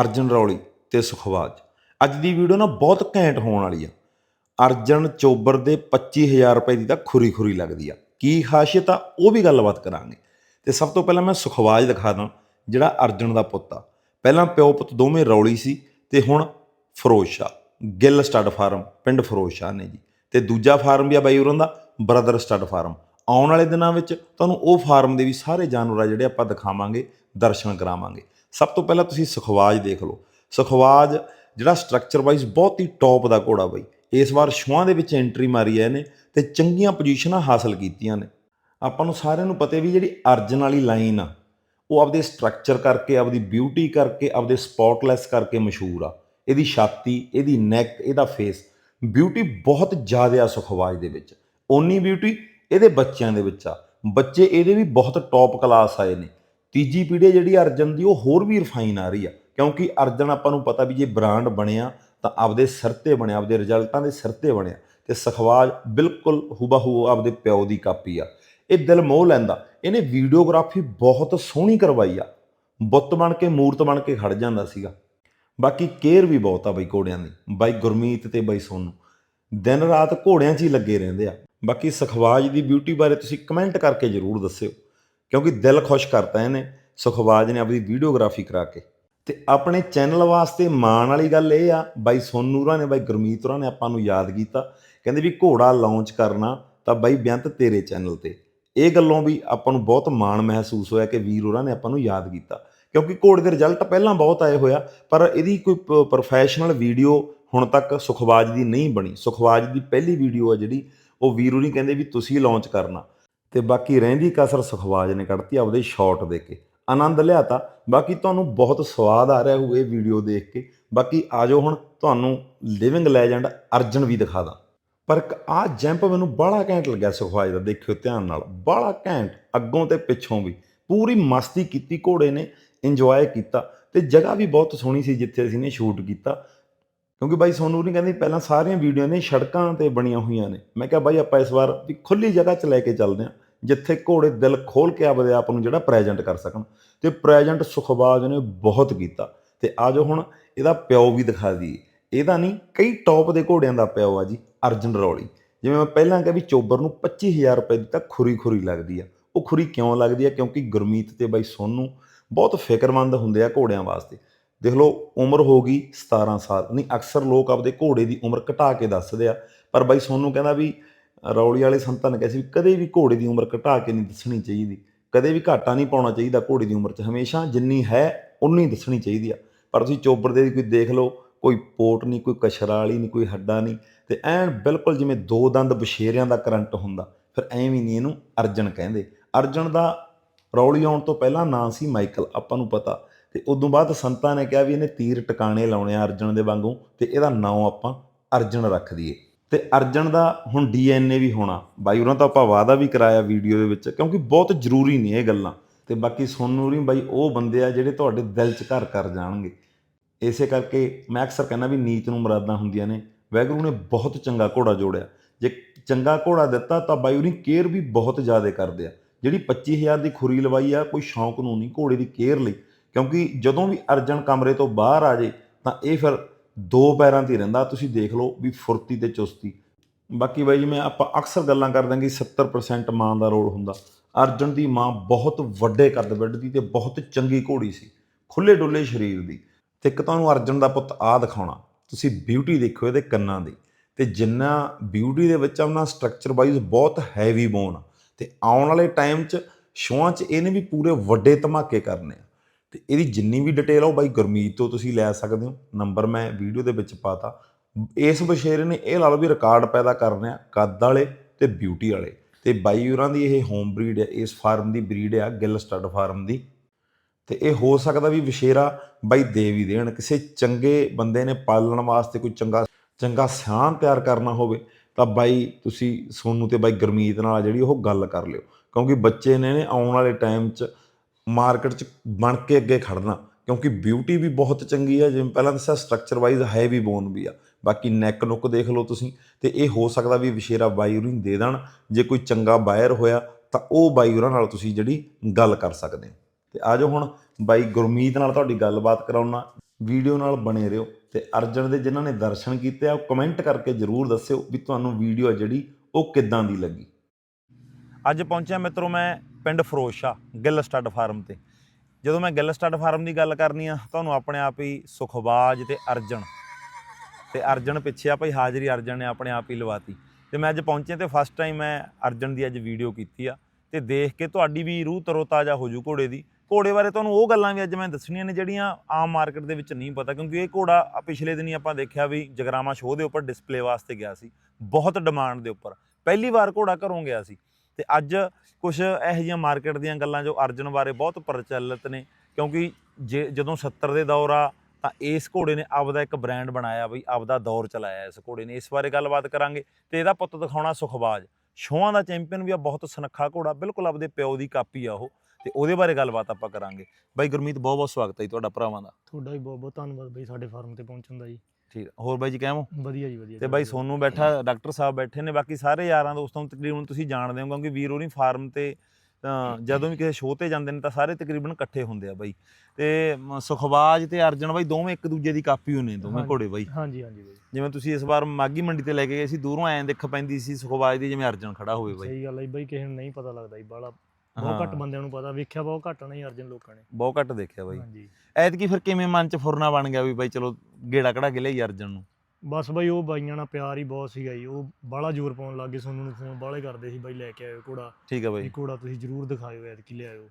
ਅਰਜਨ ਰੌਲੀ ਤੇ ਸੁਖਵਾਜ। ਅੱਜ ਦੀ ਵੀਡੀਓ ਨਾ ਬਹੁਤ ਘੈਂਟ ਹੋਣ ਵਾਲੀ ਆ। ਅਰਜਨ ਚੋਬਰ ਦੇ 25000 ਰੁਪਏ ਦੀ ਤਾਂ ਖੁਰੀ ਖੁਰੀ ਲੱਗਦੀ ਆ। ਕੀ ਖਾਸੀਅਤ ਆ, ਉਹ ਵੀ ਗੱਲਬਾਤ ਕਰਾਂਗੇ। ਤੇ ਸਭ ਤੋਂ ਪਹਿਲਾਂ ਮੈਂ ਸੁਖਵਾਜ ਦਿਖਾ ਦਾਂ, ਜਿਹੜਾ ਅਰਜਨ ਦਾ ਪੁੱਤ ਆ। ਪਹਿਲਾਂ ਪਿਓ ਪੁੱਤ ਦੋਵੇਂ ਰੌਲੀ ਸੀ ਤੇ ਹੁਣ ਫਿਰੋਜ਼ ਸ਼ਾਹ। ਗਿੱਲ ਸਟੱਡ ਫਾਰਮ, ਪਿੰਡ ਫਿਰੋਜ਼ ਸ਼ਾਹ ਨੇ ਜੀ। ਤੇ ਦੂਜਾ ਫਾਰਮ ਵੀ ਆ ਬਾਈ ਉਹਨਾਂ ਦਾ, ਬ੍ਰਦਰ ਸਟੱਡ ਫਾਰਮ। ਆਉਣ ਵਾਲੇ ਦਿਨਾਂ ਵਿੱਚ ਤੁਹਾਨੂੰ ਉਹ ਫਾਰਮ ਦੇ ਵੀ ਸਾਰੇ ਜਾਨਵਰ ਆ ਜਿਹੜੇ ਆਪਾਂ ਦਿਖਾਵਾਂਗੇ, ਦਰਸ਼ਨ ਕਰਾਵਾਂਗੇ। ਸਭ ਤੋਂ ਪਹਿਲਾਂ ਤੁਸੀਂ ਸੁਖਵਾਜ ਦੇਖ ਲਓ। ਸੁਖਵਾਜ ਜਿਹੜਾ ਸਟਰਕਚਰ ਵਾਈਜ਼ ਬਹੁਤ ਹੀ ਟੌਪ ਦਾ ਘੋੜਾ ਬਾਈ। ਇਸ ਵਾਰ ਛੂਆਂ ਦੇ ਵਿੱਚ ਐਂਟਰੀ ਮਾਰੀ ਹੈ ਇਹਨੇ ਤੇ ਚੰਗੀਆਂ ਪੋਜੀਸ਼ਨਾਂ ਹਾਸਲ ਕੀਤੀਆਂ ਨੇ। ਆਪਾਂ ਨੂੰ ਸਾਰਿਆਂ ਨੂੰ ਪਤਾ ਵੀ ਜਿਹੜੀ ਅਰਜਨ ਵਾਲੀ ਲਾਈਨ ਆ, ਉਹ ਆਪਦੇ ਸਟਰਕਚਰ ਕਰਕੇ, ਆਪਦੀ ਬਿਊਟੀ ਕਰਕੇ, ਆਪਦੇ ਸਪੌਟਲੈਸ ਕਰਕੇ ਮਸ਼ਹੂਰ ਆ। ਇਹਦੀ ਛਾਤੀ, ਇਹਦੀ ਨੈਕ ਇਹਦਾ ਫੇਸ ਬਿਊਟੀ ਬਹੁਤ ਜ਼ਿਆਦਾ ਆ ਸੁਖਵਾਜ ਦੇ ਵਿੱਚ। ਓਨੀ ਬਿਊਟੀ ਇਹਦੇ ਬੱਚਿਆਂ ਦੇ ਵਿੱਚ ਆ। ਬੱਚੇ ਇਹਦੇ ਵੀ ਬਹੁਤ ਟੌਪ ਕਲਾਸ ਆਏ ਨੇ ਤੀਜੀ ਪੀੜ੍ਹੀ ਜਿਹੜੀ ਅਰਜਨ ਦੀ, ਉਹ ਹੋਰ ਵੀ ਰਿਫਾਈਨ ਆ ਰਹੀ ਆ। ਕਿਉਂਕਿ ਅਰਜਨ ਆਪਾਂ ਨੂੰ ਪਤਾ ਵੀ ਜੇ ਬ੍ਰਾਂਡ ਬਣਿਆ, ਤਾਂ ਆਪਦੇ ਸਿਰ ਤੇ ਬਣਿਆ, ਆਪਦੇ ਰਿਜ਼ਲਟਾਂ ਦੇ ਸਿਰ ਤੇ ਬਣਿਆ। ਤੇ ਸਖਵਾਜ ਬਿਲਕੁਲ ਹੁਬਹੂ ਆਪਦੇ ਪਿਓ ਦੀ ਕਾਪੀ ਆ। ਇਹ ਦਿਲ ਮੋਹ ਲੈਂਦਾ। ਇਹਨੇ ਵੀਡੀਓਗ੍ਰਾਫੀ ਬਹੁਤ ਸੋਹਣੀ ਕਰਵਾਈ ਆ। ਬੁੱਤ ਬਣ ਕੇ, ਮੂਰਤ ਬਣ ਕੇ ਖੜ ਜਾਂਦਾ ਸੀਗਾ। ਬਾਕੀ ਕੇਅਰ ਵੀ ਬਹੁਤ ਆ ਬਈ ਘੋੜਿਆਂ ਦੀ। ਬਾਈ ਗੁਰਮੀਤ ਤੇ ਬਾਈ ਸੋਨੂ। ਦਿਨ ਰਾਤ ਘੋੜਿਆਂ 'ਚ ਹੀ ਲੱਗੇ ਰਹਿੰਦੇ ਆ। ਬਾਕੀ ਸਖਵਾਜ ਦੀ ਬਿਊਟੀ ਬਾਰੇ ਤੁਸੀਂ ਕਮੈਂਟ ਕਰਕੇ ਜਰੂਰ ਦੱਸਿਓ। ਕਿਉਂਕਿ ਦਿਲ ਖੁਸ਼ ਕਰਤਾ ਇਹਨੇ ਸੁਖਵਾਜ ਨੇ ਆਪਣੀ ਵੀਡੀਓਗ੍ਰਾਫੀ ਕਰਾ ਕੇ। ਤੇ ਆਪਣੇ ਚੈਨਲ ਵਾਸਤੇ ਮਾਣ ਵਾਲੀ ਗੱਲ ਇਹ ਆ, ਬਾਈ ਸੋਨੂ ਨੇ, ਬਾਈ ਗੁਰਮੀਤ ਹੋਰਾਂ ਨੇ ਆਪਾਂ ਨੂੰ ਯਾਦ ਕੀਤਾ, ਕਹਿੰਦੇ ਵੀ ਘੋੜਾ ਲਾਂਚ ਕਰਨਾ ਤਾਂ ਬਾਈ ਬੇਅੰਤ ਤੇਰੇ ਚੈਨਲ ਤੇ। ਇਹ ਗੱਲੋਂ ਵੀ ਆਪਾਂ ਨੂੰ ਬਹੁਤ ਮਾਣ ਮਹਿਸੂਸ ਹੋਇਆ ਕਿ ਵੀਰ ਹੋਰਾਂ ਨੇ ਆਪਾਂ ਨੂੰ ਯਾਦ ਕੀਤਾ। ਕਿਉਂਕਿ ਘੋੜੇ ਦੇ ਰਿਜ਼ਲਟ ਪਹਿਲਾਂ ਬਹੁਤ ਆਏ ਹੋਇਆ, ਪਰ ਇਹਦੀ ਕੋਈ ਪ੍ਰੋਫੈਸ਼ਨਲ ਵੀਡੀਓ ਹੁਣ ਤੱਕ ਸੁਖਵਾਜ ਦੀ ਨਹੀਂ ਬਣੀ। ਸੁਖਵਾਜ ਦੀ ਪਹਿਲੀ ਵੀਡੀਓ ਆ ਜਿਹੜੀ, ਉਹ ਵੀਰੂ ਨਹੀਂ ਕਹਿੰਦੇ ਵੀ ਤੁਸੀਂ ਲਾਂਚ ਕਰਨਾ। ਤੇ ਬਾਕੀ ਰਹਿੰਦੀ ਕਸਰ ਸੁਖਵਾਜ ਨੇ ਕੱਢਤੀ ਆਪਦੇ ਸ਼ਾਟ ਦੇ ਕੇ। ਆਨੰਦ ਲਿਆਤਾ ਬਾਕੀ ਤੁਹਾਨੂੰ ਬਹੁਤ ਸਵਾਦ ਆ ਰਿਹਾ ਹੋਊ ਇਹ ਵੀਡੀਓ ਦੇਖ ਕੇ। ਬਾਕੀ ਆਜੋ ਹੁਣ ਤੁਹਾਨੂੰ ਲਿਵਿੰਗ ਲੈਜੈਂਡ ਅਰਜਨ ਵੀ ਦਿਖਾ ਦਾਂ। ਪਰ ਆ ਜੈਂਪ ਮੈਨੂੰ ਬੜਾ ਘੈਂਟ ਲੱਗਿਆ ਸੁਖਵਾਜ ਦਾ, ਦੇਖਿਓ ਧਿਆਨ ਨਾਲ। ਬੜਾ ਘੈਂਟ, ਅੱਗੋਂ ਤੇ ਪਿੱਛੋਂ ਵੀ। ਪੂਰੀ ਮਸਤੀ ਕੀਤੀ ਘੋੜੇ ਨੇ ਇੰਜੋਏ ਕੀਤਾ। ਤੇ ਜਗ੍ਹਾ ਵੀ ਬਹੁਤ ਸੋਹਣੀ ਸੀ ਜਿੱਥੇ ਅਸੀਂ ਨੇ ਸ਼ੂਟ ਕੀਤਾ। ਕਿਉਂਕਿ ਬਾਈ ਸੋਨੂ ਨਹੀਂ ਕਹਿੰਦੀ ਪਹਿਲਾਂ ਸਾਰੀਆਂ ਵੀਡੀਓ ਨੇ ਸੜਕਾਂ ਤੇ ਬਣੀਆਂ ਹੋਈਆਂ ਨੇ। ਮੈਂ ਕਿਹਾ ਬਾਈ ਆਪਾਂ ਇਸ ਵਾਰ ਵੀ ਖੁੱਲੀ ਜਗ੍ਹਾ 'ਚ ਲੈ ਕੇ ਚੱਲਦੇ ਹਾਂ, ਜਿੱਥੇ ਘੋੜੇ ਦਿਲ ਖੋਲ ਕੇ ਆਪਦੇ ਆਪ ਨੂੰ ਜਿਹੜਾ ਪ੍ਰੈਜ਼ੈਂਟ ਕਰ ਸਕਣ। ਤੇ ਪ੍ਰੈਜ਼ੈਂਟ ਸੁਖਬਾਜ ਨੇ ਬਹੁਤ ਕੀਤਾ। ਤੇ ਆਜੋ ਹੁਣ ਇਹਦਾ ਪਿਓ ਵੀ ਦਿਖਾ ਦਈਏ। ਇਹਦਾ ਨਹੀਂ, ਕਈ ਟੌਪ ਦੇ ਘੋੜਿਆਂ ਦਾ ਪਿਓ ਆ ਜੀ, ਅਰਜਨ ਰੌਲੀ। ਜਿਵੇਂ ਮੈਂ ਪਹਿਲਾਂ ਕਿਹਾ ਵੀ ਚੋਬਰ ਨੂੰ 25000 ਰੁਪਏ ਦੀ ਤਾਂ ਖੁਰੀ ਖੁਰੀ ਲੱਗਦੀ ਆ। ਉਹ ਖੁਰੀ ਕਿਉਂ ਲੱਗਦੀ ਆ? ਕਿਉਂਕਿ ਗੁਰਮੀਤ ਤੇ ਬਾਈ ਸੋਨੂ ਬਹੁਤ ਫਿਕਰਮੰਦ ਹੁੰਦੇ ਆ ਘੋੜਿਆਂ ਵਾਸਤੇ। ਦੇਖ ਲਓ, ਉਮਰ ਹੋ ਗਈ 17 ਸਾਲ, ਨਹੀਂ, ਅਕਸਰ ਲੋਕ ਆਪਦੇ ਘੋੜੇ ਦੀ ਉਮਰ ਘਟਾ ਕੇ ਦੱਸਦੇ ਆ, ਪਰ ਬਾਈ ਸੋਨੂ ਕਹਿੰਦਾ ਵੀ ਰੌਲੀ ਵਾਲੇ ਸੰਤਾਂ ਨੇ ਕਿਹਾ ਸੀ ਵੀ ਕਦੇ ਵੀ ਘੋੜੇ ਦੀ ਉਮਰ ਘਟਾ ਕੇ ਨਹੀਂ ਦੱਸਣੀ ਚਾਹੀਦੀ, ਕਦੇ ਵੀ ਘਾਟਾ ਨਹੀਂ ਪਾਉਣਾ ਚਾਹੀਦਾ ਘੋੜੇ ਦੀ ਉਮਰ 'ਚ, ਹਮੇਸ਼ਾ ਜਿੰਨੀ ਹੈ ਉਨੀ ਦੱਸਣੀ ਚਾਹੀਦੀ ਆ, ਪਰ ਤੁਸੀਂ ਚੋਬਰ ਦੇ ਕੋਈ ਦੇਖ ਲਓ, ਕੋਈ ਪੋਟ ਨਹੀਂ, ਕੋਈ ਕਸ਼ਰਾ ਵਾਲੀ ਨਹੀਂ, ਕੋਈ ਹੱਡਾ ਨਹੀਂ, ਤੇ ਐਨ ਬਿਲਕੁਲ ਜਿਵੇਂ ਦੋ ਦੰਦ ਬਸ਼ੇਰਿਆਂ ਦਾ ਕਰੰਟ ਹੁੰਦਾ, ਫਿਰ ਐਵੇਂ ਨਹੀਂ ਇਹਨੂੰ ਅਰਜਨ ਕਹਿੰਦੇ, ਅਰਜਨ ਦਾ ਰੌਲੀ ਆਉਣ ਤੋਂ ਪਹਿਲਾਂ ਨਾਂ ਸੀ ਮਾਈਕਲ, ਆਪਾਂ ਨੂੰ ਪਤਾ ਤੇ ਉਦੋਂ ਬਾਅਦ ਸੰਤਾਂ ਨੇ ਕਿਹਾ ਵੀ ਇਹਨੇ ਤੀਰ ਟਿਕਾਣੇ ਲਾਉਣੇ ਆ ਅਰਜਨ ਦੇ ਵਾਂਗੂ ਤੇ ਇਹਦਾ ਨਾਂ ਆਪਾਂ ਅਰਜਨ ਰੱਖ ਦਈਏ। ਤੇ ਅਰਜਨ ਦਾ ਹੁਣ ਡੀਐਨਏ ਵੀ ਹੋਣਾ। ਬਾਈ ਉਹਨਾਂ ਤਾਂ ਆਪਾਂ ਵਾਅਦਾ ਵੀ ਕਰਾਇਆ ਵੀਡੀਓ ਦੇ ਵਿੱਚ ਕਿਉਂਕਿ ਬਹੁਤ ਜ਼ਰੂਰੀ ਨੇ ਇਹ ਗੱਲਾਂ। ਤੇ ਬਾਕੀ ਸੋਨੂ ਬਾਈ ਉਹ ਬੰਦੇ ਆ ਜਿਹੜੇ ਤੁਹਾਡੇ ਦਿਲ 'ਚ ਘਰ ਕਰ ਜਾਣਗੇ। ਇਸੇ ਕਰਕੇ ਮੈਂ ਅਕਸਰ ਕਹਿੰਦਾ ਵੀ ਨੀਤ ਨੂੰ ਮੁਰਾਦਾਂ ਹੁੰਦੀਆਂ ਨੇ। ਵੈਗਰੂ ਨੇ ਬਹੁਤ ਚੰਗਾ ਘੋੜਾ ਜੋੜਿਆ। ਜੇ ਚੰਗਾ ਘੋੜਾ ਦਿੱਤਾ ਤਾਂ ਬਾਈ ਉਹਦੀ ਕੇਅਰ ਵੀ ਬਹੁਤ ਜ਼ਿਆਦਾ ਕਰਦੇ ਆ। ਜਿਹੜੀ 25000 ਦੀ ਖੁਰੀ ਲਵਾਈ ਆ, ਕੋਈ ਸ਼ੌਂਕ ਨੂੰ ਨਹੀਂ ਘੋੜੇ ਦੀ ਕੇਅਰ ਲਈ। ਕਿਉਂਕਿ ਜਦੋਂ ਵੀ ਅਰਜਨ ਕਮਰੇ ਤੋਂ ਬਾਹਰ ਆ ਜੇ, ਤਾਂ ਇਹ ਫਿਰ ਦੋ ਪੈਰਾਂ ਤੇ ਰਹਿੰਦਾ। ਤੁਸੀਂ ਦੇਖ ਲਓ ਵੀ ਫੁਰਤੀ ਤੇ ਚੁਸਤੀ। ਬਾਕੀ ਬਾਈ ਜਿਵੇਂ ਆਪਾਂ ਅਕਸਰ ਗੱਲਾਂ ਕਰਦੇ ਹਾਂ ਕਿ 70% ਮਾਂ ਦਾ ਰੋਲ ਹੁੰਦਾ। ਅਰਜਨ ਦੀ ਮਾਂ ਬਹੁਤ ਵੱਡੇ ਕੱਦ ਵੱਡ ਦੀ ਤੇ ਬਹੁਤ ਚੰਗੀ ਘੋੜੀ ਸੀ। ਖੁੱਲੇ ਡੁੱਲੇ ਸਰੀਰ ਦੀ। ਤੇ ਇੱਕ ਤੁਹਾਨੂੰ ਅਰਜਨ ਦਾ ਪੁੱਤ ਆ ਦਿਖਾਉਣਾ। ਤੁਸੀਂ ਬਿਊਟੀ ਦੇਖੋ ਇਹਦੇ ਕੰਨਾਂ ਦੀ। ਤੇ ਜਿੰਨਾ ਬਿਊਟੀ ਦੇ ਵਿੱਚ ਆਪਣਾ ਸਟਰਕਚਰ ਵਾਈਜ਼ ਬਹੁਤ ਹੈਵੀ ਬੋਨ ਆ। ਤੇ ਆਉਣ ਵਾਲੇ ਟਾਈਮ 'ਚ, ਸ਼ੋਆਂ 'ਚ ਇਹਨੇ ਵੀ ਪੂਰੇ ਵੱਡੇ ਧਮਾਕੇ ਕਰਨੇ ਆ। ਤੇ ਇਹਦੀ ਜਿੰਨੀ ਵੀ ਡਿਟੇਲ ਆ ਉਹ ਬਾਈ ਗੁਰਮੀਤ ਤੋਂ ਤੁਸੀਂ ਲੈ ਸਕਦੇ ਹੋ। ਨੰਬਰ ਮੈਂ ਵੀਡੀਓ ਦੇ ਵਿੱਚ ਪਾਤਾ। ਇਸ ਬਸ਼ੇਰੇ ਨੇ ਇਹ ਲਾ ਲਓ ਵੀ ਰਿਕਾਰਡ ਪੈਦਾ ਕਰਨੇ ਆ ਕੱਦ ਵਾਲੇ ਤੇ ਬਿਊਟੀ ਵਾਲੇ। ਤੇ ਬਾਈ ਹੋਰਾਂ ਦੀ ਇਹ ਹੋਮ ਬਰੀਡ ਹੈ ਇਸ ਫਾਰਮ ਦੀ ਬਰੀਡ ਆ, ਗਿੱਲ ਸਟੱਡ ਫਾਰਮ ਦੀ। ਤੇ ਇਹ ਹੋ ਸਕਦਾ ਵੀ ਵਿਸ਼ੇਰਾ ਬਾਈ ਦੇ ਵੀ ਦੇਣ। ਕਿਸੇ ਚੰਗੇ ਬੰਦੇ ਨੇ ਪਾਲਣ ਵਾਸਤੇ ਕੋਈ ਚੰਗਾ ਚੰਗਾ ਸਿਆਣ ਤਿਆਰ ਕਰਨਾ ਹੋਵੇ, ਤਾਂ ਬਾਈ ਤੁਸੀਂ ਸੋਨੂ ਤੇ ਬਾਈ ਗਰਮੀਤ ਨਾਲ ਜਿਹੜੀ ਉਹ ਗੱਲ ਕਰ ਲਿਓ। ਕਿਉਂਕਿ ਬੱਚੇ ਨੇ ਆਉਣ ਵਾਲੇ ਟਾਈਮ 'ਚ ਮਾਰਕੀਟ 'ਚ ਬਣ ਕੇ ਅੱਗੇ ਖੜਨਾ, ਕਿਉਂਕਿ ਬਿਊਟੀ ਵੀ ਬਹੁਤ ਚੰਗੀ ਹੈ ਜਿਵੇਂ ਪਹਿਲਾਂ ਦੱਸਿਆ ਸਟਰਕਚਰ ਵਾਈਜ਼ ਹੈਵੀ ਬੋਨ ਵੀ ਆ। ਬਾਕੀ ਨੈਕ ਨੁੱਕ ਦੇਖ ਲਓ ਤੁਸੀਂ, ਤੇ ਇਹ ਹੋ ਸਕਦਾ ਵੀ ਵਿਸ਼ੇਰਾ ਬਾਈ ਉਰੀ ਦੇ ਦੇਣ, ਜੇ ਕੋਈ ਚੰਗਾ ਬਾਇਰ ਹੋਇਆ, ਤਾਂ ਉਹ ਬਾਈ ਉਹਨਾਂ ਨਾਲ ਤੁਸੀਂ ਜਿਹੜੀ ਗੱਲ ਕਰ ਸਕਦੇ ਹੋ। ਤੇ ਆਜੋ ਹੁਣ, ਬਾਈ ਗੁਰਮੀਤ ਨਾਲ ਤੁਹਾਡੀ ਗੱਲਬਾਤ ਕਰਾਉਣਾ ਵੀਡੀਓ ਨਾਲ ਬਣੇ ਰਹੋ, ਤੇ ਅਰਜਨ ਦੇ ਜਿਨ੍ਹਾਂ ਨੇ ਦਰਸ਼ਨ ਕੀਤੇ ਆ, ਉਹ ਕਮੈਂਟ ਕਰਕੇ ਜਰੂਰ ਦੱਸਿਓ ਵੀ ਤੁਹਾਨੂੰ ਵੀਡੀਓ ਜਿਹੜੀ, ਉਹ ਕਿੱਦਾਂ ਦੀ ਲੱਗੀ। ਅੱਜ ਪਹੁੰਚਿਆ ਮਿੱਤਰੋ ਮੈਂ ਪਿੰਡ ਫਰੋਸ਼ਾ, ਗਿੱਲ ਸਟੱਡ ਫਾਰਮ ਤੇ। ਜਦੋਂ ਮੈਂ ਗਿੱਲ ਸਟੱਡ ਫਾਰਮ ਦੀ ਗੱਲ ਕਰਨੀ ਆ, ਤੁਹਾਨੂੰ ਆਪਣੇ ਆਪ ਹੀ ਸੁਖਬਾਜ ਤੇ ਅਰਜਨ ਤੇ ਅਰਜਨ ਪਿੱਛੇ ਆ ਭਾਈ, ਹਾਜ਼ਰੀ ਅਰਜਨ ਨੇ ਆਪਣੇ ਆਪ ਹੀ ਲਵਾਤੀ। ਤੇ ਮੈਂ ਅੱਜ ਪਹੁੰਚਿਆ ਤੇ ਫਸਟ ਟਾਈਮ ਮੈਂ ਅਰਜਨ ਦੀ ਅੱਜ ਵੀਡੀਓ ਕੀਤੀ ਆ। ਤੇ ਦੇਖ ਕੇ ਤੁਹਾਡੀ ਵੀ ਰੂਹ ਤਰੋਤਾਜ਼ਾ ਹੋ ਜੂ ਘੋੜੇ ਦੀ। ਘੋੜੇ ਬਾਰੇ ਤੁਹਾਨੂੰ ਉਹ ਗੱਲਾਂ ਵੀ ਅੱਜ ਮੈਂ ਦੱਸਣੀਆਂ ਨੇ ਜਿਹੜੀਆਂ ਆਮ ਮਾਰਕੀਟ ਦੇ ਵਿੱਚ ਨਹੀਂ ਪਤਾ, ਕਿਉਂਕਿ ਇਹ ਘੋੜਾ ਪਿਛਲੇ ਦਿਨੀ ਆਪਾਂ ਦੇਖਿਆ ਵੀ ਜਗਰਾਮਾ ਸ਼ੋਅ ਦੇ ਉੱਪਰ ਡਿਸਪਲੇ ਵਾਸਤੇ ਗਿਆ ਸੀ। ਬਹੁਤ ਡਿਮਾਂਡ ਦੇ ਉੱਪਰ। ਪਹਿਲੀ ਵਾਰ ਘੋੜਾ ਘਰੋਂ ਗਿਆ ਸੀ। ਤੇ ਅੱਜ ਕੁਝ ਇਹੋ ਜਿਹੀਆਂ ਮਾਰਕੀਟ ਦੀਆਂ ਗੱਲਾਂ ਜੋ ਅਰਜਨ ਬਾਰੇ ਬਹੁਤ ਪ੍ਰਚਲਿਤ ਨੇ, ਕਿਉਂਕਿ ਜੇ ਜਦੋਂ 70 ਦੇ ਦੌਰ ਆ, ਤਾਂ ਇਸ ਘੋੜੇ ਨੇ ਆਪਦਾ ਇੱਕ ਬ੍ਰਾਂਡ ਬਣਾਇਆ ਬਈ, ਆਪਦਾ ਦੌਰ ਚਲਾਇਆ ਇਸ ਘੋੜੇ ਨੇ। ਇਸ ਬਾਰੇ ਗੱਲਬਾਤ ਕਰਾਂਗੇ ਤੇ ਇਹਦਾ ਪੁੱਤ ਦਿਖਾਉਣਾ ਸੁਖਬਾਜ। ਸ਼ੋਆਂ ਦਾ ਚੈਂਪੀਅਨ ਵੀ ਆ, ਬਹੁਤ ਸੁਨੱਖਾ ਘੋੜਾ, ਬਿਲਕੁਲ ਆਪਦੇ ਪਿਓ ਦੀ ਕਾਪੀ ਆ ਉਹ। ਤੇ ਉਹਦੇ ਬਾਰੇ ਗੱਲਬਾਤ ਆਪਾਂ ਕਰਾਂਗੇ। ਬਾਈ ਗੁਰਮੀਤ ਬਹੁਤ ਬਹੁਤ ਸਵਾਗਤ ਹੈ ਜੀ ਤੁਹਾਡਾ ਭਰਾਵਾਂ ਦਾ। ਤੁਹਾਡਾ ਵੀ ਬਹੁਤ ਬਹੁਤ ਧੰਨਵਾਦ ਬਾਈ ਸਾਡੇ ਫਾਰਮ ਤੇ ਪਹੁੰਚਣ ਦਾ ਜੀ। ਠੀਕ। ਹੋਰ ਬਾਈ ਜੀ ਕਹਿਮੋ ਵਧੀਆ ਜੀ ਵਧੀਆ ਤੇ ਬਾਈ ਸੋਨੂੰ ਬੈਠਾ ਡਾਕਟਰ ਸਾਹਿਬ ਬੈਠੇ ਨੇ ਬਾਕੀ ਸਾਰੇ ਯਾਰਾਂ ਦੋਸਤਾਂ ਨੂੰ ਤਕਰੀਬਨ ਤੁਸੀਂ ਜਾਣਦੇ ਹੋ ਕਿਉਂਕਿ ਵੀਰ ਹੋਰੀ ਫਾਰਮ ਤੇ ਜਦੋਂ ਵੀ ਕਿਸੇ ਸ਼ੋਅ ਤੇ ਜਾਂਦੇ ਨੇ ਤਾਂ ਸਾਰੇ ਤਕਰੀਬਨ ਇਕੱਠੇ ਹੁੰਦੇ ਆ ਬਾਈ ਤੇ ਮ, ਸੁਖਬਾਜ ਤੇ ਅਰਜਨ ਬਾਈ ਦੋਵੇਂ ਇੱਕ ਦੂਜੇ ਦੀ ਕਾਪੀ ਹੋਣੇ ਦੋਵੇਂ। ਘੋੜੇ ਬਾਈ ਹਾਂਜੀ ਹਾਂਜੀ ਬਈ ਜਿਵੇਂ ਤੁਸੀਂ ਇਸ ਵਾਰ ਮਾਗੀ ਮੰਡੀ ਤੇ ਲੈ ਕੇ ਗਏ ਸੀ ਦੂਰੋਂ ਐਂ ਦੇਖ ਪੈਂਦੀ ਸੀ ਸੁਖਬਾਜ ਦੀ ਜਿਵੇਂ ਅਰਜਨ ਖੜਾ ਹੋਵੇ ਬਾਈ ਸਹੀ ਗੱਲ ਹੈ ਬਈ ਕਿਸੇ ਨੂੰ ਨਹੀਂ ਪਤਾ ਲੱਗਦਾ ਬਾਲਾ। ਬਹੁਤ ਘੱਟ ਬੰਦਿਆਂ ਨੂੰ ਪਤਾ ਵੇਖਿਆ ਬਹੁਤ ਘੱਟ ਨਹੀਂ ਅਰਜਨ ਲੋਕਾਂ ਨੇ। ਬਹੁਤ ਘੱਟ ਦੇਖਿਆ ਬਾਈ। ਹਾਂਜੀ। ਐਤਕੀ ਫਿਰ ਕਿਵੇਂ ਮਨ ਚ ਫੁਰਨਾ ਬਣ ਗਿਆ ਵੀ ਬਾਈ ਚਲੋ ਗੇੜਾ ਕਢਾ ਕੇ ਲਈ ਅਰਜਨ ਨੂੰ? ਬਸ ਬਈ ਉਹ ਬਾਈਆਂ ਨਾਲ ਪਿਆਰ ਹੀ ਬਹੁਤ ਸੀਗਾ ਜੀ। ਉਹ ਬਾਲਾ ਜ਼ੋਰ ਪਾਉਣ ਲੱਗ ਸੋਨੂੰ ਨੂੰ ਫੋਨ ਬਾਲੇ ਕਰਦੇ ਸੀ ਬਾਈ ਲੈ ਕੇ ਆਇਓ ਘੋੜਾ। ਠੀਕ ਆ ਬਾਈ। ਘੋੜਾ ਤੁਸੀਂ ਜ਼ਰੂਰ ਦਿਖਾਇਓ ਐਤਕੀ ਲਿਆਇਓ।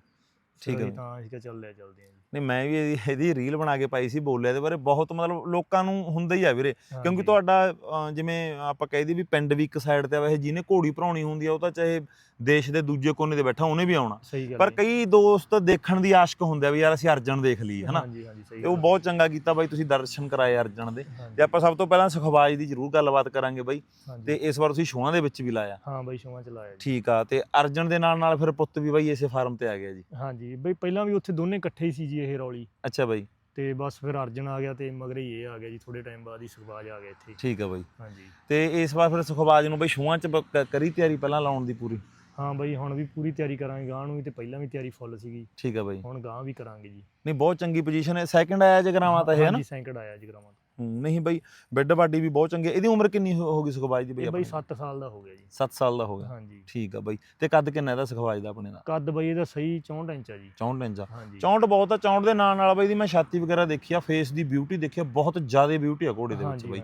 ਠੀਕ ਹੈ। ਤਾਂ ਅਸੀਂ ਕਿਹਾ ਚੱਲ ਲਿਆ ਚੱਲਦੇ ਹਾਂ ਜੀ। ਨਹੀਂ ਮੈਂ ਵੀ ਇਹਦੀ ਇਹਦੀ ਰੀਲ ਬਣਾ ਕੇ ਪਾਈ ਸੀ ਬੋਲਿਆ ਦੇ ਬਾਰੇ। ਬਹੁਤ ਮਤਲਬ ਲੋਕਾਂ ਨੂੰ ਹੁੰਦਾ ਹੀ ਆ ਵੀਰੇ ਕਿਉਂਕਿ। ਤੁਹਾਡਾ ਜਿਵੇਂ ਆਪਾਂ ਕਹਿ ਦਈਏ ਵੀ ਪਿੰਡ ਵੀ ਇੱਕ ਸਾਈਡ ਤੇ ਆ ਵੈਸੇ ਜਿਹਨੇ ਘੋੜੀ ਭਰਾਉਣੀ ਹੁੰਦੀ ਆ ਉਹ ਤਾਂ ਚਾਹੇ ਦੇਸ਼ ਦੇ ਦੂਜੇ ਕੋਨੇ ਤੇ ਬੈਠਾ ਉਹਨੇ ਵੀ ਆਉਣਾ। ਸਹੀ ਗੱਲ ਪਰ। ਕਈ ਦੋਸਤ ਦੇਖਣ ਦੀ ਆਸ਼ਕ ਹੁੰਦੇ ਆ ਵੀ ਯਾਰ ਅਸੀਂ ਅਰਜਨ ਦੇਖ ਲਈਏ ਹਨਾ? ਹਾਂਜੀ ਹਾਂਜੀ ਸਹੀ ਤੇ ਉਹ ਬਹੁਤ ਚੰਗਾ ਕੀਤਾ ਬਾਈ ਤੁਸੀਂ ਦਰਸ਼ਨ ਕਰਾਏ ਅਰਜਨ ਦੇ। ਤੇ ਆਪਾਂ ਸਭ ਤੋਂ ਪਹਿਲਾਂ ਸੁਖਬਾਜ ਦੀ ਜ਼ਰੂਰ ਗੱਲਬਾਤ ਕਰਾਂਗੇ ਬਾਈ। ਤੇ ਇਸ ਵਾਰ ਤੁਸੀਂ ਸ਼ੋਆਂ ਦੇ ਵਿੱਚ ਵੀ ਲਾਇਆ। ਹਾਂ ਬਾਈ ਸ਼ੋਆਂ ਚ ਲਾਇਆ ਜੀ। ਠੀਕ ਆ ਤੇ ਅਰਜਨ ਦੇ ਨਾਲ ਨਾਲ ਫਿਰ ਪੁੱਤ ਵੀ ਬਾਈ ਇਸੇ ਫਾਰਮ ਤੇ ਆ ਗਿਆ ਜੀ। ਹਾਂਜੀ ਬਈ ਪਹਿਲਾਂ ਵੀ ਉੱਥੇ ਦੋਨੇ ਇਕੱਠੇ ਹੀ ਸੀ ਜੀ ਇਹ ਰੌਲੀ। ਅੱਛਾ ਬਾਈ। ਤੇ ਬਸ ਫਿਰ ਅਰਜਨ ਆ ਗਿਆ ਤੇ ਮਗਰ ਹੀ ਇਹ ਆ ਗਿਆ ਜੀ ਥੋੜੇ ਟਾਈਮ ਬਾਅਦ ਹੀ ਸੁਖਬਾਜ ਆ ਗਿਆ ਇੱਥੇ। ਠੀਕ ਆ ਬਾਈ। ਹਾਂਜੀ। ਤੇ ਇਸ ਵਾਰ ਫਿਰ ਸੁਖਬਾਜ ਨੂੰ ਬਈ ਸ਼ੋਆਂ ਚ ਬ- ਕ- ਕਰੀ ਤਿਆਰੀ ਪਹਿਲਾਂ ਲਾਉਣ ਦੀ ਪੂਰੀ? ਹਾਂ ਬਈ ਹੁਣ ਵੀ ਪੂਰੀ ਤਿਆਰੀ ਕਰਾਂਗੇ ਗਾਂ ਨੂੰ ਵੀ ਤੇ ਪਹਿਲਾਂ ਵੀ ਤਿਆਰੀ ਫੁੱਲ ਸੀਗੀ। ਠੀਕ ਆ ਬਾਈ। ਹੁਣ ਗਾਂ ਵੀ ਕਰਾਂਗੇ ਜੀ। ਨਹੀਂ ਬਹੁਤ ਚੰਗੀ ਪੋਜੀਸ਼ਨ ਹੈ। ਸੈਕੰਡ ਆਇਆ ਜਗਰਾਵਾਂ ਤਾਂ ਇਹ ਹੈ ਨਾ? ਹਾਂਜੀ ਸੈਂਕੜ ਆਇਆ ਜਗਰਾਵਾਂ ਤੋਂ। ਹੂੰ, ਨਹੀਂ ਬਾਈ ਬੈੱਡ ਬਾਡੀ ਵੀ ਬਹੁਤ ਚੰਗੇ ਇਹਦੀ ਉਮਰ ਕਿੰਨੀ ਹੋ ਹੋ ਗਈ ਸੁਖਬਾਜ ਦੀ ਬਈ ਇਹ ਬਈ ਆਪਣੀ? 7 ਸਾਲ ਦਾ ਹੋ ਗਿਆ ਜੀ। 7 ਸਾਲ ਦਾ ਹੋ ਗਿਆ। ਹਾਂਜੀ। ਠੀਕ ਆ ਬਾਈ। ਤੇ ਕੱਦ ਕਿੰਨਾ ਇਹਦਾ ਸੁਖਬਾਜ ਦਾ ਆਪਣੇ ਦਾ? ਕੱਦ ਬਈ ਇਹਦਾ ਸਹੀ 64 ਇੰਚ ਆ ਜੀ। 64 ਇੰਚ ਆ। ਹਾਂਜੀ। 64 ਬਹੁਤ ਆ 64 ਦੇ ਨਾਲ ਨਾਲ ਬਾਈ ਦੀ ਮੈਂ ਛਾਤੀ ਵਗੈਰਾ ਦੇਖੀ ਆ ਫੇਸ ਦੀ ਬਿਊਟੀ ਦੇਖੀ ਆ ਬਹੁਤ ਜ਼ਿਆਦਾ ਬਿਊਟੀ ਆ ਘੋੜੇ ਦੇ ਵਿੱਚ ਬਾਈ।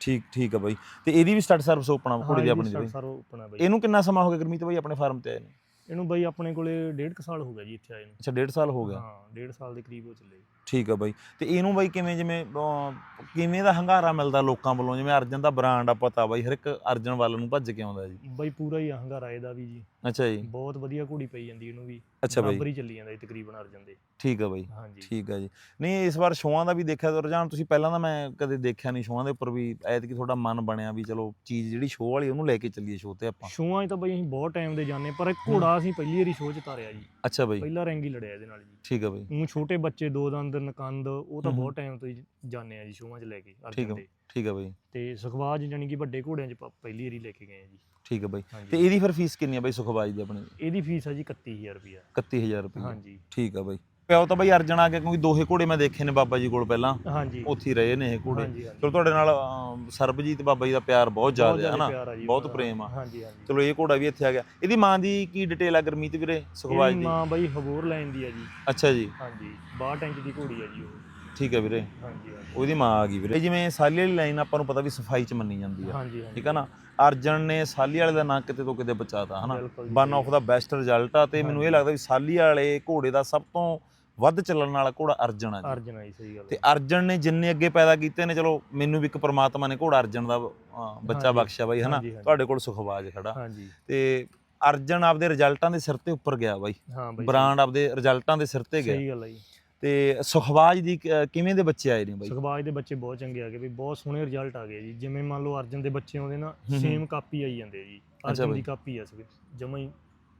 ਠੀਕ ਠੀਕ ਆ ਬਾਈ। ਤੇ ਇਹਦੀ ਵੀ ਸਟੱਡ ਸਰਵਿਸ ਓਪਨ ਆ ਘੋੜੇ ਦੀ ਆਪਣੀ ਦੀ ਬਾਈ। ਸਰ ਆਪਣਾ ਬਈ। ਇਹਨੂੰ ਕਿੰਨਾ ਸਮਾਂ ਹੋ ਗਿਆ ਗੁਰਮੀਤ ਬਾਈ ਆਪਣੇ ਫਾਰਮ ਤੇ ਆਏ ਨੇ? ਇਹਨੂੰ ਬਈ ਆਪਣੇ ਕੋਲੇ ਡੇਢ ਕੁ ਸਾਲ ਹੋ ਗਿਆ ਜੀ ਇੱਥੇ ਆਏ ਨੂੰ। ਅੱਛਾ 1.5 ਸਾਲ ਹੋ ਗਿਆ। ਹਾਂ ਡੇਢ ਸਾਲ ਦੇ ਕਰੀਬ ਹੋ ਚੱਲੇ। ਠੀਕ ਆ ਬਾਈ। ਤੇ ਇਹਨੂੰ ਬਾਈ ਕਿਵੇਂ ਜਿਵੇਂ ਅਹ, ਕਿਵੇਂ ਦਾ ਹੰਗਾਰਾ ਮਿਲਦਾ ਲੋਕਾਂ ਵੱਲੋਂ? ਜਿਵੇਂ ਅਰਜਨ ਦਾ ਬ੍ਰਾਂਡ ਆ ਪਤਾ ਬਾਈ ਹਰ ਇੱਕ ਅਰਜਨ ਵੱਲ ਨੂੰ ਭੱਜ ਕੇ ਆਉਂਦਾ ਜੀ। ਬਾਈ ਪੂਰਾ ਹੀ ਹੰਗਾਰਾ ਇਹਦਾ ਵੀ ਜੀ। ਅੱਛਾ ਜੀ। ਬਹੁਤ ਵਧੀਆ ਘੋੜੀ ਪਈ ਜਾਂਦੀ ਇਹਨੂੰ ਵੀ। ਅੱਛਾ ਬਾਈ। ਬਰਾਬਰ ਹੀ ਚੱਲੀ ਜਾਂਦਾ ਜੀ ਤਕਰੀਬਨ ਅਰਜਨ ਦੇ। ਠੀਕ ਆ ਬਾਈ। ਹਾਂਜੀ। ਠੀਕ ਆ ਜੀ। ਨਹੀਂ ਇਸ ਵਾਰ ਸ਼ੋਆਂ ਦਾ ਵੀ ਦੇਖਿਆ ਤਾਂ ਰੁਝਾਨ ਤੁਸੀਂ ਪਹਿਲਾਂ ਤਾਂ ਮੈਂ ਕਦੇ ਦੇਖਿਆ ਨਹੀਂ ਸ਼ੋਆਂ ਦੇ ਉੱਪਰ ਵੀ ਐਤਕੀ ਤੁਹਾਡਾ ਮਨ ਬਣਿਆ ਵੀ ਚਲੋ ਚੀਜ਼ ਜਿਹੜੀ ਸ਼ੋਅ ਵਾਲੀ ਉਹਨੂੰ ਲੈ ਕੇ ਚੱਲੀਏ ਸ਼ੋਅ ਤੇ ਆਪਾਂ। ਸ਼ੋਆਂ 'ਚ ਤਾਂ ਬਈ ਅਸੀਂ ਬਹੁਤ ਟਾਈਮ ਦੇ ਜਾਂਦੇ ਪਰ ਘੋੜਾ ਅਸੀਂ ਪਹਿਲੀ ਵਾਰੀ ਸ਼ੋਅ 'ਚ ਤਾਰਿਆ ਜੀ। ਅੱਛਾ ਬਾਈ। ਪਹਿਲਾ ਰੈਂਕ ਹੀ ਲੜਿਆ ਇਹਦੇ ਨਾਲ ਜੀ। ਠੀਕ ਆ ਬਾਈ। ਉਹ ਛੋਟੇ ਬੱਚੇ ਦੋ ਦੰਦ ਨਕੰਦ ਉਹ ਤਾਂ। ਬਹੁਤ ਟਾਈਮ ਤੋਂ ਹੀ ਜਾਂਦੇ ਆ ਜੀ ਸ਼ੋਆਂ 'ਚ ਲੈ ਕੇ ਠੀਕ ਅਰਜਨ ਆ ਦੇ। ਠੀਕ ਆ ਬਾਈ। ਤੇ ਸੁਖਵਾਜ ਜਾਨੀ ਕਿ ਵੱਡੇ ਘੋੜਿਆਂ 'ਚ ਪ- ਪਹਿਲੀ ਵਾਰੀ ਲੈ ਕੇ ਗਏ ਆ ਜੀ। ਠੀਕ ਆ ਬਾਈ। ਤੇ ਇਹਦੀ ਫਿਰ ਫੀਸ ਕਿੰਨੀ ਆ ਬਾਈ ਸੁਖਬਾਜ ਦੀ ਆਪਣੀ? ਇਹਦੀ ਫੀਸ ਆ ਜੀ 31000 ਰੁਪਿਆ 31000 ਰੁਪਏ ਹਾਂਜੀ। ਠੀਕ ਆ ਬਾਈ। ਪਿਓ ਤਾਂ ਬਾਈ ਅਰਜਨ ਆ ਗਿਆ ਕਿਉਂਕਿ ਦੋਹੇ ਘੋੜੇ ਮੈਂ ਦੇਖੇ ਨੇ ਬਾਬਾ ਜੀ ਕੋਲ ਪਹਿਲਾਂ। ਹਾਂਜੀ। ਉੱਥੇ ਹੀ ਰਹੇ ਨੇ ਇਹ ਘੋੜੇ। ਚਲੋ ਤੁਹਾਡੇ ਨਾਲ ਅਮ, ਸਰਬਜੀਤ ਬਾਬਾ ਜੀ ਦਾ ਪਿਆਰ ਬਹੁਤ ਜ਼ਿਆਦਾ ਹੈ ਨਾ। ਪਿਆਰ ਆ ਜੀ ਬਹੁਤ। ਪ੍ਰੇਮ ਆ। ਹਾਂਜੀ ਹਾਂਜੀ। ਚਲੋ ਇਹ ਘੋੜਾ ਵੀ ਇੱਥੇ ਆ ਗਿਆ। ਇਹਦੀ ਮਾਂ ਦੀ ਕੀ ਡਿਟੇਲ ਆ ਗਰਮੀਤ ਵੀਰੇ? ਸੁਖਬਾਜ ਇਹਦੀ ਦੀ? ਮਾਂ ਬਈ ਹਬੂਰ ਲੈਣ ਦੀ ਆ ਜੀ। ਅੱਛਾ ਜੀ। ਹਾਂਜੀ। 62 ਇੰਚ ਦੀ ਘੋੜੀ ਆ ਜੀ ਉਹ। ਠੀਕ ਹੈ ਵੀਰੇ। ਹਾਂਜੀ ਹਾਂਜੀ। ਉਹਦੀ ਮਾਂ ਆ ਗਈ ਵੀਰੇ। ਜਿਵੇਂ ਸਾਲੀ ਵਾਲੀ ਲਾਈਨ ਆਪਾਂ ਨੂੰ ਪਤਾ ਵੀ ਸਫ਼ਾਈ ਚ ਮੰਨੀ ਜਾਂਦੀ ਆ। ਹਾਂਜੀ ਹਾਂਜੀ। ਠੀਕ ਆ ਨਾ? ਅਰਜਨ ਨੇ ਸਾਲੀ ਵਾਲੇ ਦਾ ਨਾਂ ਕਿਤੇ ਤੋਂ ਕਿਤੇ ਬਚਾਤਾ ਹਨਾ? ਬਿਲਕੁਲ ਜੀ, ਵਨ ਸਹੀ ਆਫ ਦਾ ਬੈਸਟ ਰਿਜ਼ਲਟ ਆ ਤੇ ਮੈਨੂੰ ਇਹ। ਲੱਗਦਾ ਵੀ ਸਾਲੀ ਵਾਲੇ ਘੋੜੇ ਦਾ ਸਭ ਤੋਂ ਵੱਧ ਚੱਲਣ ਵਾਲਾ ਘੋੜਾ ਅਰਜਨ ਆ ਜੀ। ਅਰਜਨ ਆਈ ਸਹੀ ਗੱਲ ਤੇ ਹੈ। ਅਰਜਨ ਨੇ ਜਿੰਨੇ ਅੱਗੇ ਪੈਦਾ ਕੀਤੇ ਨੇ ਚਲੋ ਮੈਨੂੰ ਵੀ ਇੱਕ ਪ੍ਰਮਾਤਮਾ ਨੇ ਘੋੜਾ ਅਰਜਨ ਦਾ ਬੱਚਾ ਹਾਂਜੀ, ਬਖਸ਼ਿਆ ਬਾਈ ਹਨਾ? ਹਾਂਜੀ, ਹਾਂਜੀ। ਤੁਹਾਡੇ ਕੋਲ ਸੁਖਬਾਜ ਖੜਾ। ਹਾਂਜੀ। ਤੇ ਅਰਜਨ ਆਪਦੇ ਰਿਜ਼ਲਟਾਂ ਦੇ ਸਿਰ ਤੇ ਉੱਪਰ ਗਿਆ ਬਾਈ। ਹਾਂ ਬਈ ਬ੍ਰਾਂਡ ਆਪਦੇ ਰਿਜ਼ਲਟਾਂ ਦੇ ਸਿਰ ਤੇ ਗਿਆ। ਸਹੀ ਗੱਲ ਹੈ ਜੀ। ਤੇ ਸੁਖਬਾਜ ਦੀ ਕ- ਕਿਵੇਂ ਦੇ ਬੱਚੇ ਆਏ ਨੇ ਬਾਈ? ਸੁਖਬਾਜ ਦੇ ਬੱਚੇ ਬਹੁਤ ਚੰਗੇ ਆ ਗਏ ਵੀ ਬਹੁਤ ਸੋਹਣੇ ਰਿਜ਼ਲਟ ਆ ਗਏ ਜੀ। ਜਿਵੇਂ ਮੰਨ ਲਓ ਅਰਜਨ ਦੇ ਬੱਚੇ ਆਉਂਦੇ ਨਾ ਹੂੰ। ਸੇਮ ਕਾਪੀ ਆਈ ਜਾਂਦੇ ਜੀ। ਅਰਜਨ ਬਾਈ। ਦੀ ਕਾਪੀ ਆ ਸਕੇ ਜਮਾ ਹੀ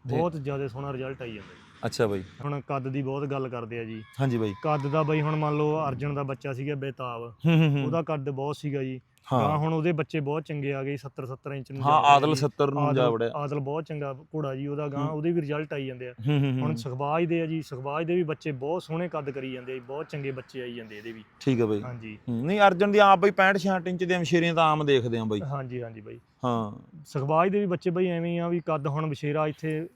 ਬਹੁਤ ਜ਼ਿਆਦਾ ਸੋਹਣਾ ਰਿਜ਼ਲਟ ਆਈ ਜਾਂਦਾ ਜੀ। ਅੱਛਾ ਬਾਈ। ਹੁਣ ਕੱਦ ਦੀ ਬਹੁਤ ਗੱਲ ਕਰਦੇ ਆ ਜੀ। ਹਾਂਜੀ ਬਾਈ। ਕੱਦ ਦਾ ਬਈ ਹੁਣ ਮੰਨ ਲਓ ਅਰਜਨ ਦਾ ਬੱਚਾ ਸੀਗਾ ਬੇਤਾਬ। ਹੂੰ ਹੂੰ ਹੂੰ। ਉਹਦਾ ਕੱਦ ਬਹੁਤ ਸੀਗਾ ਜੀ। ਹਾਂ। ਹੁਣ ਉਹਦੇ ਬੱਚੇ ਬਹੁਤ ਚੰਗੇ ਆ ਗਏ 70 70 ਇੰਚ ਨੂੰ ਹਾਂ ਜਾ ਆਦਲ ਜੀ। 70 ਨੂੰ ਜਾ ਵੜਿਆ। ਆਦਲ ਬਹੁਤ ਚੰਗਾ ਘੋੜਾ ਜੀ ਉਹਦਾ ਗਾਂ। ਉਹਦੇ ਵੀ ਰਿਜ਼ਲਟ ਆਈ ਜਾਂਦੇ ਆ। ਹੁਣ ਸੁਖਬਾਜ ਦੇ ਆ ਜੀ ਸੁਖਬਾਜ ਦੇ ਵੀ ਬੱਚੇ ਬਹੁਤ ਸੋਹਣੇ ਕੱਦ ਕਰੀ ਜਾਂਦੇ ਆ ਜੀ, ਬਹੁਤ ਚੰਗੇ ਬੱਚੇ ਆਈ ਜਾਂਦੇ ਇਹਦੇ ਵੀ। ਠੀਕ ਹੈ ਬਾਈ ਹਾਂਜੀ ਨਹੀਂ ਅਰਜਨ ਦੀ ਆਪ ਬਈ 65 66 ਇੰਚ ਦੀਆਂ ਮਸ਼ੀਰੀਆਂ ਤਾਂ ਆਮ ਦੇਖਦੇ ਆਂ ਬਾਈ। ਹਾਂਜੀ ਹਾਂਜੀ ਬਾਈ। ਹਾਂ। ਸੁਖਬਾਜ ਦੇ ਵੀ ਬੱਚੇ ਬਈ ਐਵੇਂ ਆ ਵੀ ਕੱਦ ਹੁਣ ਬਸ਼ੇਰਾ ਇੱਥੇ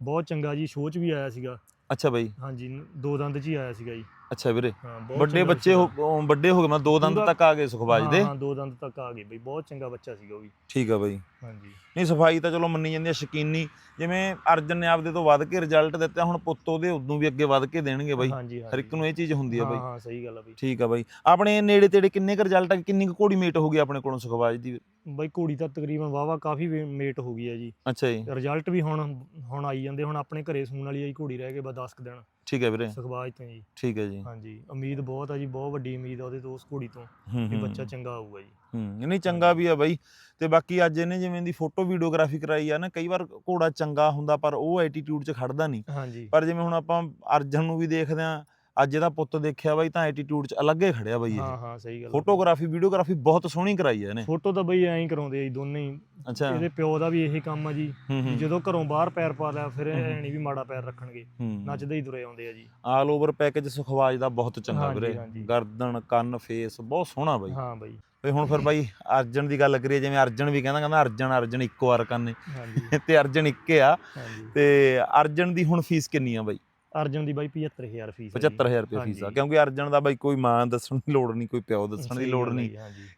ਬਹੁਤ ਚੰਗਾ ਜੀ ਸੋਚ ਵੀ ਆਇਆ ਸੀਗਾ। ਅੱਛਾ ਬਾਈ। ਹਾਂਜੀ ਦੋ ਦੰਦ ਚ ਹੀ ਆਇਆ ਸੀਗਾ ਜੀ। ਅੱਛਾ ਵੀਰੇ ਹਾਂ ਬਹੁਤ ਵੱਡੇ ਚੰਗਾ ਬੱਚੇ ਹੋ ਬਸ਼ੇਰਾ। ਉਹ ਵੱਡੇ ਹੋ ਗਏ ਮੈਂ ਦੋ ਦੰਦ ਪੂਰਾ- ਤੱਕ ਆ ਗਏ ਸੁਖਬਾਜ ਹਾਂ, ਦੇ। ਹਾਂ ਦੋ ਦੰਦ ਤੱਕ ਆ ਗਏ ਬਈ ਬਹੁਤ ਚੰਗਾ ਬੱਚਾ ਸੀਗਾ ਉਹ ਵੀ। ਠੀਕ ਆ ਬਾਈ। ਹਾਂਜੀ। ਨਹੀਂ ਸਫ਼ਾਈ ਤਾਂ ਚਲੋ ਮੰਨੀ ਜਾਂਦੀ ਹੈ ਸ਼ਕੀਨੀ। ਜਿਵੇਂ ਅਰਜਨ ਨੇ ਆਪਦੇ ਤੋਂ ਵੱਧ ਕੇ ਰਿਜ਼ਲਟ ਦਿੱਤਾ ਹੁਣ ਪੁੱਤ ਉਹਦੇ ਉਦੋਂ ਵੀ ਅੱਗੇ ਵੱਧ ਕੇ ਦੇਣਗੇ ਬਾਈ। ਹਾਂਜੀ ਹਰ ਇੱਕ ਨੂੰ ਇਹ ਚੀਜ਼ ਹੁੰਦੀ ਆ ਹਾਂ ਬਾਈ। ਹਾਂ ਸਹੀ ਗੱਲ ਆ ਬਈ। ਠੀਕ ਆ ਬਾਈ। ਆਪਣੇ ਨੇੜੇ ਤੇੜੇ ਕਿੰਨੇ ਕੁ ਰਿਜ਼ਲਟ ਆ ਕਿੰਨੀ ਕੁ ਘੋੜੀ ਮੇਟ ਹੋ ਗਈ ਆਪਣੇ ਕੋਲੋਂ ਸੁਖਬਾਜ ਦੀ? ਬਈ ਘੋੜੀ ਤਾਂ ਤਕਰੀਬਨ ਵਾਵਾ ਕਾਫੀ ਮੇਟ ਹੋ ਗਈ ਹੈ ਜੀ। ਅੱਛਾ ਜੀ। ਰਿਜ਼ਲਟ ਵੀ ਹੁਣ ਹੁਣ ਆਈ ਜਾਂਦੇ ਹੁਣ ਆਪਣੇ ਘਰੇ ਸੂਣ ਵਾਲੀ ਆਈ ਘੋੜੀ ਰਹਿ ਗਏ ਬਸ 10 ਕੁ ਦਿਨ। ਠੀਕ ਹੈ ਵੀਰੇ। ਸੁਖਬਾਜ ਤੋਂ ਜੀ। ਠੀਕ ਹੈ ਜੀ। ਹਾਂਜੀ ਉਮੀਦ ਬਹੁਤ ਆ ਜੀ ਬਹੁਤ ਵੱਡੀ ਉਮੀਦ ਆ ਉਹਦੇ ਤੋਂ ਉਸ ਘੋੜੀ ਤੋਂ ਹੂੰ ਵੀ ਹੂੰ ਬੱਚਾ ਚੰਗਾ ਆਊਗਾ ਜੀ। ਹੂੰ ਨਹੀਂ ਚੰਗਾ ਵੀ ਆ ਬਾਈ। ਤੇ ਬਾਕੀ ਅੱਜ ਇਹਨੇ ਜਿਵੇਂ ਦੀ ਫੋਟੋ ਵੀਡੀਓਗ੍ਰਾਫੀ ਕਰਾਈ ਆ ਨਾ ਕਈ ਵਾਰ ਘੋੜਾ ਚੰਗਾ ਹੁੰਦਾ ਪਰ ਉਹ ਐਟੀਟਿਊਡ 'ਚ ਖੜਦਾ ਨਹੀਂ। ਹਾਂਜੀ। ਪਰ ਜਿਵੇਂ ਹੁਣ ਆਪਾਂ ਅਰਜਨ ਨੂੰ ਵੀ ਦੇਖਦੇ ਆ ਅੱਜ ਇਹਦਾ ਪੁੱਤ ਦੇਖਿਆ ਬਾਈ ਤਾਂ ਐਟੀਟਿਊਡ 'ਚ ਅਲੱਗ ਹੀ ਖੜਿਆ ਬਾਈ ਹਾਂ ਇਹ। ਹਾਂ ਸਹੀ ਗੱਲ। ਫੋਟੋਗ੍ਰਾਫੀ ਵੀਡੀਓਗ੍ਰਾਫੀ ਬਹੁਤ ਸੋਹਣੀ ਕਰਾਈ ਆ ਇਹਨੇ। ਫੋਟੋ ਤਾਂ ਬਈ ਐਂ ਹੀ ਕਰਾਉਂਦੇ ਆ ਜੀ ਦੋਨੇ ਹੀ। ਅੱਛਾ। ਇਹਦੇ ਪਿਓ ਦਾ ਵੀ ਇਹੀ ਕੰਮ ਆ ਜੀ। ਹੂੰ ਵੀ ਹੂੰ। ਜਦੋਂ ਘਰੋਂ ਬਾਹਰ ਪੈਰ ਪਾ ਲਿਆ ਫਿਰ ਹੂੰ। ਐ ਨਹੀਂ ਵੀ ਮਾੜਾ ਪੈਰ ਰੱਖਣਗੇ। ਹੂੰ। ਨੱਚਦੇ ਹੀ ਤੁਰੇ ਆਉਂਦੇ ਆ ਜੀ। ਆਲ ਓਵਰ ਪੈਕੇਜ ਸੁਖਵਾਜ ਦਾ ਬਹੁਤ ਚੰਗਾ ਹਾਂਜੀ, ਵੀਰੇ। ਹਾਂਜੀ। ਗਰਦਨ ਕੰਨ ਫੇਸ ਬਹੁਤ ਸੋਹਣਾ ਬਾਈ। ਹਾਂ ਬਈ। ਤੇ ਹੁਣ ਫਿਰ ਬਾਈ ਅਰਜਨ ਦੀ ਗੱਲ ਕਰੀਏ ਜਿਵੇਂ ਅਰਜਨ ਵੀ ਕਹਿੰਦਾ ਕਹਿੰਦਾ ਅਰਜਨ ਅਰਜਨ ਇੱਕੋ ਵਾਰ ਕੰਨੇ ਹਾਂਜੀ। ਤੇ ਅਰਜਨ ਇੱਕੇ ਆ। ਹਾਂਜੀ। ਤੇ ਅਰਜਨ ਦੀ ਹੁਣ ਫੀਸ ਕਿੰਨੀ ਆ ਬਾਈ? ਅਰਜਨ ਦੀ ਬਾਈ 75000 ਫੀਸ ਹੈ ਜੀ। 75000 ਰੁਪਏ ਫੀਸ ਆ। ਕਿਉਂਕਿ ਅਰਜਨ ਦਾ ਬਾਈ ਕੋਈ ਮਾਂ ਦੱਸਣ ਦੀ ਲੋੜ ਨਹੀਂ ਕੋਈ ਪਿਓ ਦੱਸਣ ਦੀ ਲੋੜ ਨਹੀਂ।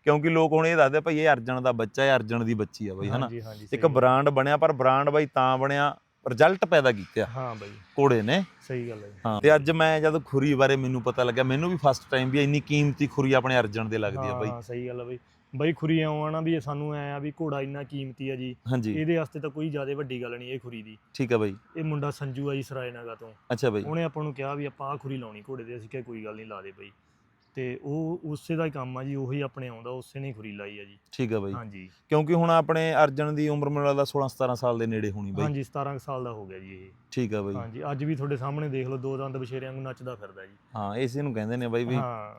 ਕਿਉਂਕਿ ਲੋਕ ਹੁਣ ਇਹ ਦੱਸਦੇ ਭਾਈ ਇਹ ਅਰਜਨ ਦਾ ਬੱਚਾ ਹੈ ਅਰਜਨ ਦੀ ਬੱਚੀ ਆ ਬਾਈ ਹਨਾ? ਇੱਕ। ਬ੍ਰਾਂਡ ਬਣਿਆ ਪਰ ਬ੍ਰਾਂਡ ਬਾਈ ਤਾਂ ਬਣਿਆ ਰਿਜ਼ਲਟ ਪੈਦਾ ਕੀਤਾ ਹਾਂ ਬਾਈ। ਘੋੜੇ ਨੇ। ਸਹੀ ਗੱਲ ਹੈ। ਹਾਂ ਤੇ ਅੱਜ ਮੈਂ ਜਦ ਖੁਰੀ ਬਾਰੇ ਮੈਨੂੰ ਪਤਾ ਲੱਗਿਆ ਮੈਨੂੰ ਵੀ ਫਸਟ ਟਾਈਮ ਵੀ ਇੰਨੀ ਕੀਮਤੀ ਖੁਰੀ ਆਪਣੇ ਅਰਜਨ ਦੇ ਲੱਗਦੀ ਆ ਬਾਈ। ਹਾਂ ਸਹੀ ਗੱਲ ਹੈ ਬਾਈ। ਬਾਈ ਖੁਰੀ ਆਉਂ ਨਾ ਵੀ ਇਹ ਸਾਨੂੰ ਐ ਆ ਵੀ ਘੋੜਾ ਇੰਨਾ ਕੀਮਤੀ ਆ ਜੀ। ਹਾਂਜੀ। ਇਹਦੇ ਵਾਸਤੇ ਤਾਂ ਕੋਈ ਜ਼ਿਆਦਾ ਵੱਡੀ ਗੱਲ ਨਹੀਂ ਇਹ ਖੁਰੀ ਦੀ। ਠੀਕ ਆ ਬਾਈ। ਇਹ ਮੁੰਡਾ ਸੰਜੂ ਆ ਜੀ ਸਰਾਇਨਾਗਾ ਤੋਂ। ਅੱਛਾ ਬਾਈ। ਉਹਨੇ ਆਪਾਂ ਨੂੰ ਕਿਹਾ ਵੀ ਆਪਾਂ ਆ ਖੁਰੀ ਲਾਉਣੀ ਘੋੜੇ ਦੇ ਅਸੀਂ ਕਿਹਾ ਕੋਈ ਗੱਲ ਨਹੀਂ ਲਾ ਦੇ ਬਾਈ। ਤੇ ਉਹ ਉਸੇ ਦਾ ਹੀ ਕੰਮ ਆ ਜੀ ਉਹੀ ਆਪਣੇ ਆਉਂਦਾ ਉਸੇ ਨੇ ਖੁਰੀ ਲਾਈ ਆ ਜੀ। ਠੀਕ ਆ ਬਾਈ। ਹਾਂਜੀ। ਕਿਉਂਕਿ ਹੁਣ ਆਪਣੇ ਅਰਜਨ ਦੀ ਉਮਰ ਮੈਨੂੰ ਲੱਗਦਾ 16 17 ਸਾਲ ਦੇ ਨੇੜੇ ਹੋਣੀ ਬਾਈ। ਹਾਂਜੀ 17 ਕੁ ਸਾਲ ਦਾ ਹੋ ਗਿਆ ਜੀ ਇਹ। ਠੀਕ ਆ ਬਾਈ। ਹਾਂਜੀ ਅੱਜ ਵੀ ਤੁਹਾਡੇ ਸਾਹਮਣੇ ਦੇਖ ਲਓ ਦੋ ਦੰਦ ਬਸ਼ੇਰਿਆਂ ਨੂੰ ਨੱਚਦਾ ਫਿਰਦਾ ਜੀ। ਹਾਂ ਇਸੇ ਨੂੰ ਕਹਿੰਦੇ ਨੇ ਬਾਈ ਵੀ ਹਾਂ।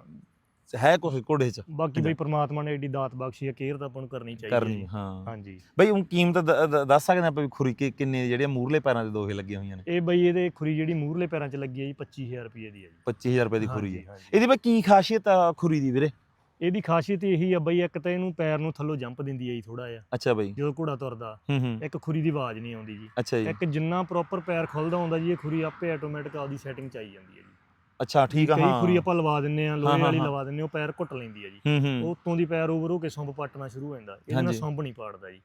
ਹੈ ਕੁਛ ਘੋੜੇ 'ਚ। ਬਾਕੀ ਬਈ ਪ੍ਰਮਾਤਮਾ ਨੇ ਏਡੀ ਦਾਤ ਬਖਸ਼ੀ ਹੈ ਕੇਅਰ ਤਾਂ ਆਪਾਂ ਨੂੰ ਕਰਨੀ ਚਾਹੀਦੀ ਹੈ ਕਰਨੀ। ਹਾਂ। ਹਾਂਜੀ। ਬਾਈ ਹੁਣ ਕੀਮਤ ਦੱਸ ਸਕਦੇ ਆਪਾਂ ਵੀ ਖੁਰੀ ਕਿੰਨੇ ਜਿਹੜੀਆਂ ਮੂਰਲੇ ਪੈਰਾਂ ਦੇ ਦੋਹੇ ਲੱਗੀਆਂ ਹੋਈਆਂ ਨੇ? ਇਹ ਬਈ ਇਹਦੇ ਖੁਰੀ ਜਿਹੜੀ ਮੂਰਲੇ ਪੈਰਾਂ 'ਚ ਲੱਗੀ ਹੈ ਜੀ 25000 ਰੁਪਏ ਦੀ ਹੈ ਜੀ। 25000 ਰੁਪਏ ਦੀ ਖੁਰੀ ਹੈ। ਇਹਦੀ ਬਾਈ ਕੀ ਖਾਸੀਅਤ ਆ ਖੁਰੀ ਦੀ ਵੀਰੇ? ਇਹਦੀ ਖਾਸੀਅਤ ਇਹੀ ਆ ਬਈ ਇੱਕ ਤਾਂ ਇਹਨੂੰ ਪੈਰ ਨੂੰ ਥੱਲੋਂ ਜੰਪ ਦਿੰਦੀ ਹੈ ਜੀ ਥੋੜਾ ਜਿਹਾ। ਅੱਛਾ ਬਾਈ। ਜਦੋਂ ਘੋੜਾ ਤੁਰਦਾ ਇੱਕ ਖੁਰੀ ਦੀ ਆਵਾਜ਼ ਨਹੀਂ ਆਉਂਦੀ ਜੀ। ਇੱਕ ਜਿੰਨਾ ਪ੍ਰੋਪਰ ਪੈਰ ਖੁੱਲਦਾ ਹੁੰਦਾ ਜੀ ਇਹ ਖੁਰੀ ਆਪੇ ਆਟੋਮੈਟਿਕ ਆਪਦੀ ਸੈਟਿੰਗ ਚ ਆਈ ਜਾਂਦੀ ਹੈ ਜੀ। ਅੱਛਾ ਠੀਕ ਆ ਕਈ ਹਾਂ। ਖੁਰੀ ਆਪਾਂ ਲਵਾ ਦਿੰਨੇ ਆ ਹਾਂ, ਲੋਹੇ ਹਾਂ, ਵਾਲੀ ਹਾਂ। ਲਵਾ ਦਿੰਨੇ ਆ, ਉਹ ਪੈਰ ਘੁੱਟ ਲੈਂਦੀ ਹੈ ਜੀ। ਹੂੰ ਉੱਤੋਂ ਦੀ ਪੈਰ ਓਵਰ ਹੋ ਕੇ ਪੱਟਣਾ ਸ਼ੁਰੂ ਹੋ ਜਾਂਦਾ। ਇਹਦੇ ਨਾਲ ਹਾਂਜੀ। ਨਹੀਂ ਪਾੜਦਾ ਜੀ।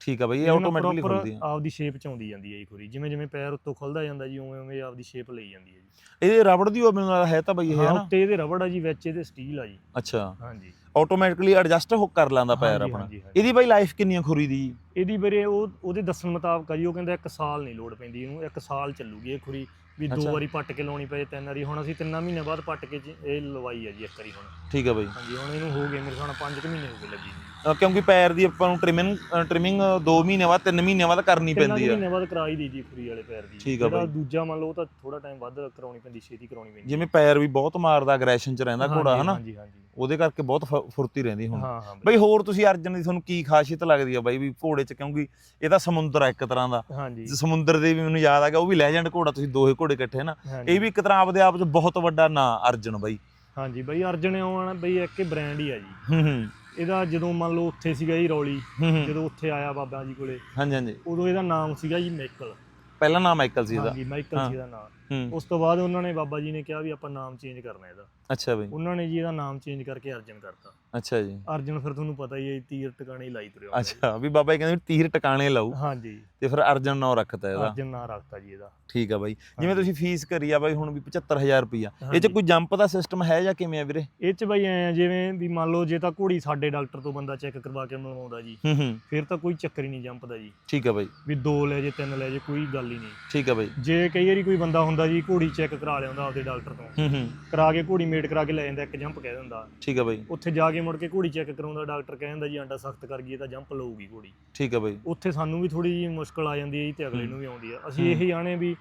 ਠੀਕ ਆ ਬਾਈ ਇਹ ਆਟੋਮੈਟਿਕਲੀ ਖੁੱਲਦੀ ਆ। ਆਪਦੀ ਸ਼ੇਪ ਚ ਆਉਂਦੀ ਜਾਂਦੀ ਹੈ ਜੀ ਖੁਰੀ। ਜਿਵੇਂ ਜਿਵੇਂ ਪੈਰ ਉੱਤੋਂ ਖੁੱਲਦਾ ਜਾਂਦਾ ਜੀ ਉਵੇਂ ਉਵੇਂ ਆਪਦੀ ਸ਼ੇਪ ਲਈ ਜਾਂਦੀ ਹੈ ਜੀ। ਇਹ ਰਬੜ ਦੀ ਉਹ ਮੈਨੂੰ ਲੱਗਦਾ ਹੈ ਤਾਂ ਬਾਈ ਇਹ ਹੈ ਹਾਂ ਨਾ? ਉੱਤੇ ਇਹਦੇ ਰਬੜ ਆ ਜੀ ਵਿੱਚ ਇਹਦੇ ਸਟੀਲ ਆ ਜੀ। ਅੱਛਾ। ਹਾਂਜੀ। ਆਟੋਮੈਟਿਕਲੀ ਐਡਜਸਟ ਹੋ ਕਰ ਲੈਂਦਾ ਪੈਰ ਹਾਂਜੀ, ਆਪਣਾ। ਹਾਂਜੀ, ਹਾਂਜੀ। ਇਹਦੀ ਬਾਈ ਲਾਈਫ ਕਿੰਨੀ ਆ ਖੁਰੀ ਦੀ? ਇਹਦੀ ਵੀਰੇ ਉਹ ਉਹਦੇ ਦੱਸਣ ਮੁਤਾਬਕ ਆ ਜੀ ਉਹ ਕਹਿੰਦਾ ਇੱਕ ਸਾਲ ਨਹੀਂ ਲੋੜ ਪੈਂਦੀ ਇਹਨੂੰ ਇੱਕ ਸਾਲ ਚੱਲੂਗੀ ਇਹ ਖੁਰੀ। ਵੀ ਦੋ। ਵਾਰੀ ਪੱਟ ਕੇ ਲਾਉਣੀ ਪਏ ਤਿੰਨ ਵਾਰੀ। ਹੁਣ ਅਸੀਂ ਤਿੰਨਾਂ ਮਹੀਨੇ ਬਾਅਦ ਪੱਟ ਕੇ ਜੀ ਇਹ ਲਵਾਈ ਆ ਜੀ ਇੱਕ ਵਾਰੀ ਹੁਣ। ਠੀਕ ਆ ਬਾਈ। ਹਾਂਜੀ ਹੁਣ ਇਹਨੂੰ ਹੋ ਗਏ ਮੇਰੇ ਨਾਲ 5 ਕੁ ਮਹੀਨੇ ਹੋ ਗਏ ਲੱਗੀ ਅ, ਕਿਉਂਕਿ ਪੈਰ ਦੀ ਆਪਾਂ ਨੂੰ ਟ੍ਰਿਮਿੰਗ ਟ੍ਰਿਮਿੰਗ 2 ਮਹੀਨੇ ਬਾਅਦ 3 ਮਹੀਨੇ ਬਾਅਦ ਕਰਨੀ ਤਿੰਨਾਂ ਪੈਂਦੀ ਆ। ਮਹੀਨੇ ਬਾਅਦ ਕਰਾਈ ਦੀ ਜੀ ਖੁਰੀ ਵਾਲੇ ਪੈਰ ਦੀ। ਠੀਕ ਆ ਜਿਹੜਾ ਬਾਈ। ਦੂਜਾ ਮੰਨ ਲਓ ਉਹ ਤਾਂ ਥੋੜਾ ਟਾਈਮ ਵੱਧ ਕਰਾਉਣੀ ਪੈਂਦੀ ਛੇਤੀ ਕਰਾਉਣੀ ਪੈਂਦੀ। ਜਿਵੇਂ ਪੈਰ ਵੀ ਬਹੁਤ ਮਾਰਦਾ ਅਗਰੈਸ਼ਨ ਚ ਰਹਿੰਦਾ ਘੋੜਾ ਹਨਾ? ਹਾਂਜੀ ਹਾਂਜੀ। ਉਹਦੇ ਕਰਕੇ ਬਹੁਤ ਫ- ਫੁਰਤੀ ਰਹਿੰਦੀ ਹੁਣ। ਹਾਂ ਹਾਂ ਬਈ ਹੋਰ ਤੁਸੀਂ ਅਰਜਨ ਦੀ ਤੁਹਾਨੂੰ ਕੀ ਖਾਸੀਅਤ ਲੱਗਦੀ ਆ ਬਾਈ ਵੀ ਘੋੜੇ ਚ? ਕਿਉਂਕਿ ਇਹ ਤਾਂ ਸਮੁੰਦਰ ਆ ਇੱਕ ਤਰ੍ਹਾਂ ਦਾ। ਹਾਂਜੀ। ਸਮੁੰਦਰ ਦੇ ਵੀ ਮੈਨੂੰ ਯਾਦ ਆ ਗਿਆ ਉਹ ਵੀ ਲੈਜੈਂਡ ਘੋੜਾ ਤੁਸੀਂ ਦੋਹੇ ਘੋੜੇ ਇਕੱਠੇ ਨਾ। ਹਾਂਜੀ। ਇਹ ਵੀ ਇੱਕ ਤਰ੍ਹਾਂ ਆਪਦੇ ਆਪ ਚ ਬਹੁਤ ਵੱਡਾ ਨਾਂ ਅਰਜਨ ਬਾਈ। ਹਾਂਜੀ ਬਈ ਅਰਜਨ ਆਉਣਾ ਬਈ ਇੱਕ ਬ੍ਰਾਂਡ ਹੀ ਆ ਜੀ। ਹੂੰ ਹੂੰ। ਇਹਦਾ ਜਦੋਂ ਮੰਨ ਲਓ ਉੱਥੇ ਸੀਗਾ ਜੀ ਰੌਲੀ ਹੂੰ ਹੂੰ। ਜਦੋਂ ਉੱਥੇ ਆਇਆ ਬਾਬਾ ਜੀ ਕੋਲੇ ਹਾਂਜੀ ਹਾਂਜੀ। ਉਦੋਂ ਇਹਦਾ ਨਾਮ ਸੀਗਾ ਜੀ ਮਾਈਕਲ ਪਹਿਲਾ ਨਾਮ ਮਾਈਕਲ ਸੀ ਇਹਦਾ। ਹਾਂਜੀ ਮਾਈਕਲ। ਸੀ ਇਹਦਾ ਨਾਮ। ਹੂੰ। ਉਸ ਤੋਂ ਬਾਅਦ ਉਹਨਾਂ ਨੇ ਬਾਬਾ ਜੀ ਨੇ ਕਿਹਾ ਵੀ ਆਪਾਂ ਨਾਮ ਚੇਂਜ ਕਰਨਾ ਇਹਦਾ। ਅੱਛਾ ਬਈ। ਉਹਨਾਂ ਨੇ ਜੀ ਇਹਦਾ ਨਾਮ ਚੇਂਜ ਕਰਕੇ ਅਰਜਨ ਕਰਤਾ। ਅੱਛਾ ਜੀ। ਅਰਜਨ ਫਿਰ ਤੁਹਾਨੂੰ ਪਤਾ ਹੀ ਹੈ ਤੀਰ ਟਿਕਾਣੇ ਹੀ ਲਾਈ ਤੁਰਿਆ। ਅੱਛਾ ਵੀ ਬਾਬਾ ਜੀ ਕਹਿੰਦੇ ਤੀਰ ਟਿਕਾਣੇ ਲਾਊ। ਹਾਂਜੀ। ਤੇ ਫਿਰ ਅਰਜਨ ਨਾਂ ਰੱਖਤਾ ਇਹਦਾ। ਅਰਜਨ ਨਾਂ ਰੱਖਤਾ ਜੀ ਇਹਦਾ। ਠੀਕ ਆ ਬਾਈ। ਜਿਵੇਂ। ਤੁਸੀਂ ਫੀਸ ਕਰੀ ਆ ਬਾਈ ਹੁਣ ਵੀ 75000 ਰੁਪਈਆ। ਇਹ ਚ। ਕੋਈ ਜੰਪ ਦਾ ਸਿਸਟਮ ਹੈ ਜਾਂ ਕਿਵੇਂ ਆ ਵੀਰੇ? ਇਹ ਚ ਬਈ ਐ ਜਿਵੇਂ ਵੀ ਮੰਨ ਲਓ ਜੇ ਤਾਂ ਘੋੜੀ ਸਾਡੇ ਡਾਕਟਰ ਤੋਂ ਬੰਦਾ ਚੈੱਕ ਕਰਵਾ ਕੇ ਮਿਲਵਾਉਂਦਾ ਜੀ ਹੂੰ ਹੂੰ। ਫਿਰ ਤਾਂ ਕੋਈ ਚੱਕਰ ਹੀ ਨਹੀਂ ਜੰਪ ਦਾ ਜੀ। ਠੀਕ ਆ ਬਾਈ। ਵੀ ਦੋ ਲੈ ਜੇ ਤਿੰਨ ਲੈ ਜੇ ਕੋਈ ਗੱਲ ਹੀ ਨਹੀਂ। ਠੀਕ ਆ ਬਾਈ। ਜੇ ਕਈ ਵਾਰੀ ਕੋਈ ਬੰਦਾ ਹੁੰਦਾ ਜੀ ਘੋੜੀ ਚੈੱਕ ਕਰਾ ਲਿਆਉਂਦਾ ਆਪਦੇ ਡਾਕਟਰ ਤੋਂ। ਹੂੰ ਹੂੰ। ਕਰਾ ਕੇ ਘੋੜੀ ਮੇਟ ਕਰਾ ਕੇ ਲੈ ਜਾਂਦਾ ਇੱਕ ਜੰਪ ਕਹਿ ਦਿੰਦਾ ਠੀਕ ਆ ਬਾਈ ਉੱਥੇ ਜਾ ਕੇ ਮੁੜ ਕੇ ਘੋੜੀ ਚੈੱਕ ਕਰਾਉਂਦਾ ਡਾਕਟਰ ਕਹਿੰਦਾ ਜੀ ਆਂਡਾ ਸਖਤ ਕਰ ਗਈ ਇਹ ਤਾਂ ਜੰਪ ਲਊਗੀ ਘੋੜੀ ਠੀਕ ਆ ਬਾਈ ਉੱਥੇ ਸਾਨੂੰ ਵੀ ਥੋੜੀ ਜਿਹੀ ਮੁਸ਼ਕਲ ਆ ਜਾਂਦੀ ਹੈ ਜੀ ਤੇ ਅਗਲੇ। ਨੂੰ ਵੀ ਆਉਂਦੀ ਆ ਅਸੀਂ ਹੂੰ। ਇਹੀ ਆਣੇ ਵੀ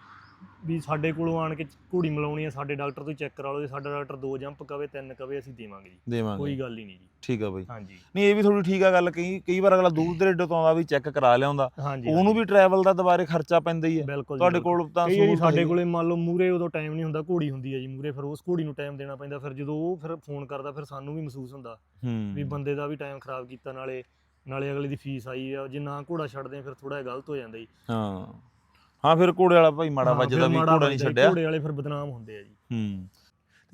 ਵੀ ਸਾਡੇ ਕੋਲੋਂ ਆਣ ਕੇ ਘੋੜੀ ਮਿਲਾਉਣੀ ਆ ਸਾਡੇ ਡਾਕਟਰ ਤੋਂ ਚੈੱਕ ਕਰਾ ਲਓ ਜੇ ਸਾਡਾ ਡਾਕਟਰ ਦੋ ਜੰਪ ਕਵੇ ਤਿੰਨ ਕਵੇ ਅਸੀਂ ਦੇਵਾਂਗੇ ਜੀ। ਦੇਵਾਂਗੇ। ਕੋਈ ਗੱਲ ਹੀ ਨਹੀਂ ਜੀ। ਠੀਕ ਆ ਬਾਈ। ਹਾਂਜੀ। ਨਹੀਂ ਇਹ ਵੀ ਥੋੜੀ ਠੀਕ ਆ ਗੱਲ ਕਈ ਕਈ ਵਾਰ ਅਗਲਾ ਦੂਰ ਦਰੇਡੇ ਤੋਂ ਆਉਂਦਾ ਵੀ ਚੈੱਕ ਕਰਾ ਲਿਆਉਂਦਾ। ਉਹਨੂੰ ਵੀ ਟਰੈਵਲ ਦਾ ਦੁਬਾਰੇ ਖਰਚਾ ਪੈਂਦਾ ਹੀ ਹੈ ਤੁਹਾਡੇ। ਕੋਲ ਤਾਂ ਸਹੂਲਤ ਸਾਡੇ। ਕੋਲੇ ਮੰਨ ਲਓ ਮੂਰੇ ਉਦੋਂ ਟਾਈਮ ਨਹੀਂ ਹੁੰਦਾ ਘੋੜੀ ਹੁੰਦੀ ਹੈ ਜੀ ਮੂਰੇ ਫਿਰ ਉਸ ਘੋੜੀ ਨੂੰ ਟਾਈਮ ਦੇਣਾ ਪੈਂਦਾ ਫਿਰ ਜਦੋਂ ਉਹ ਫਿਰ ਫੋਨ ਕਰਦਾ ਫਿਰ ਸਾਨੂੰ ਵੀ ਮਹਿਸੂਸ ਹੁੰਦਾ ਵੀ ਬੰਦੇ ਦਾ ਵੀ ਟਾਈਮ ਖਰਾਬ ਕੀਤਾ ਨਾਲੇ ਨਾਲੇ ਅਗਲੇ ਦੀ ਫੀਸ ਆਈ ਆ ਜੇ ਨਾ ਘੋੜਾ ਛੱਡਦੇ ਫਿਰ ਥੋੜਾ ਗਲਤ ਹੋ ਜਾਂਦਾ ਜੀ। ਹਾਂ। ਹਾਂ ਫਿਰ ਘੋੜੇ ਵਾਲਾ ਭਾਈ ਮਾੜਾ ਵੱਜਦਾ ਵੀ ਘੋੜਾ ਨਹੀਂ ਛੱਡਿਆ। ਘੋੜੇ ਵਾਲੇ ਫਿਰ ਬਦਨਾਮ ਹੁੰਦੇ ਆ ਜੀ। ਹੂੰ।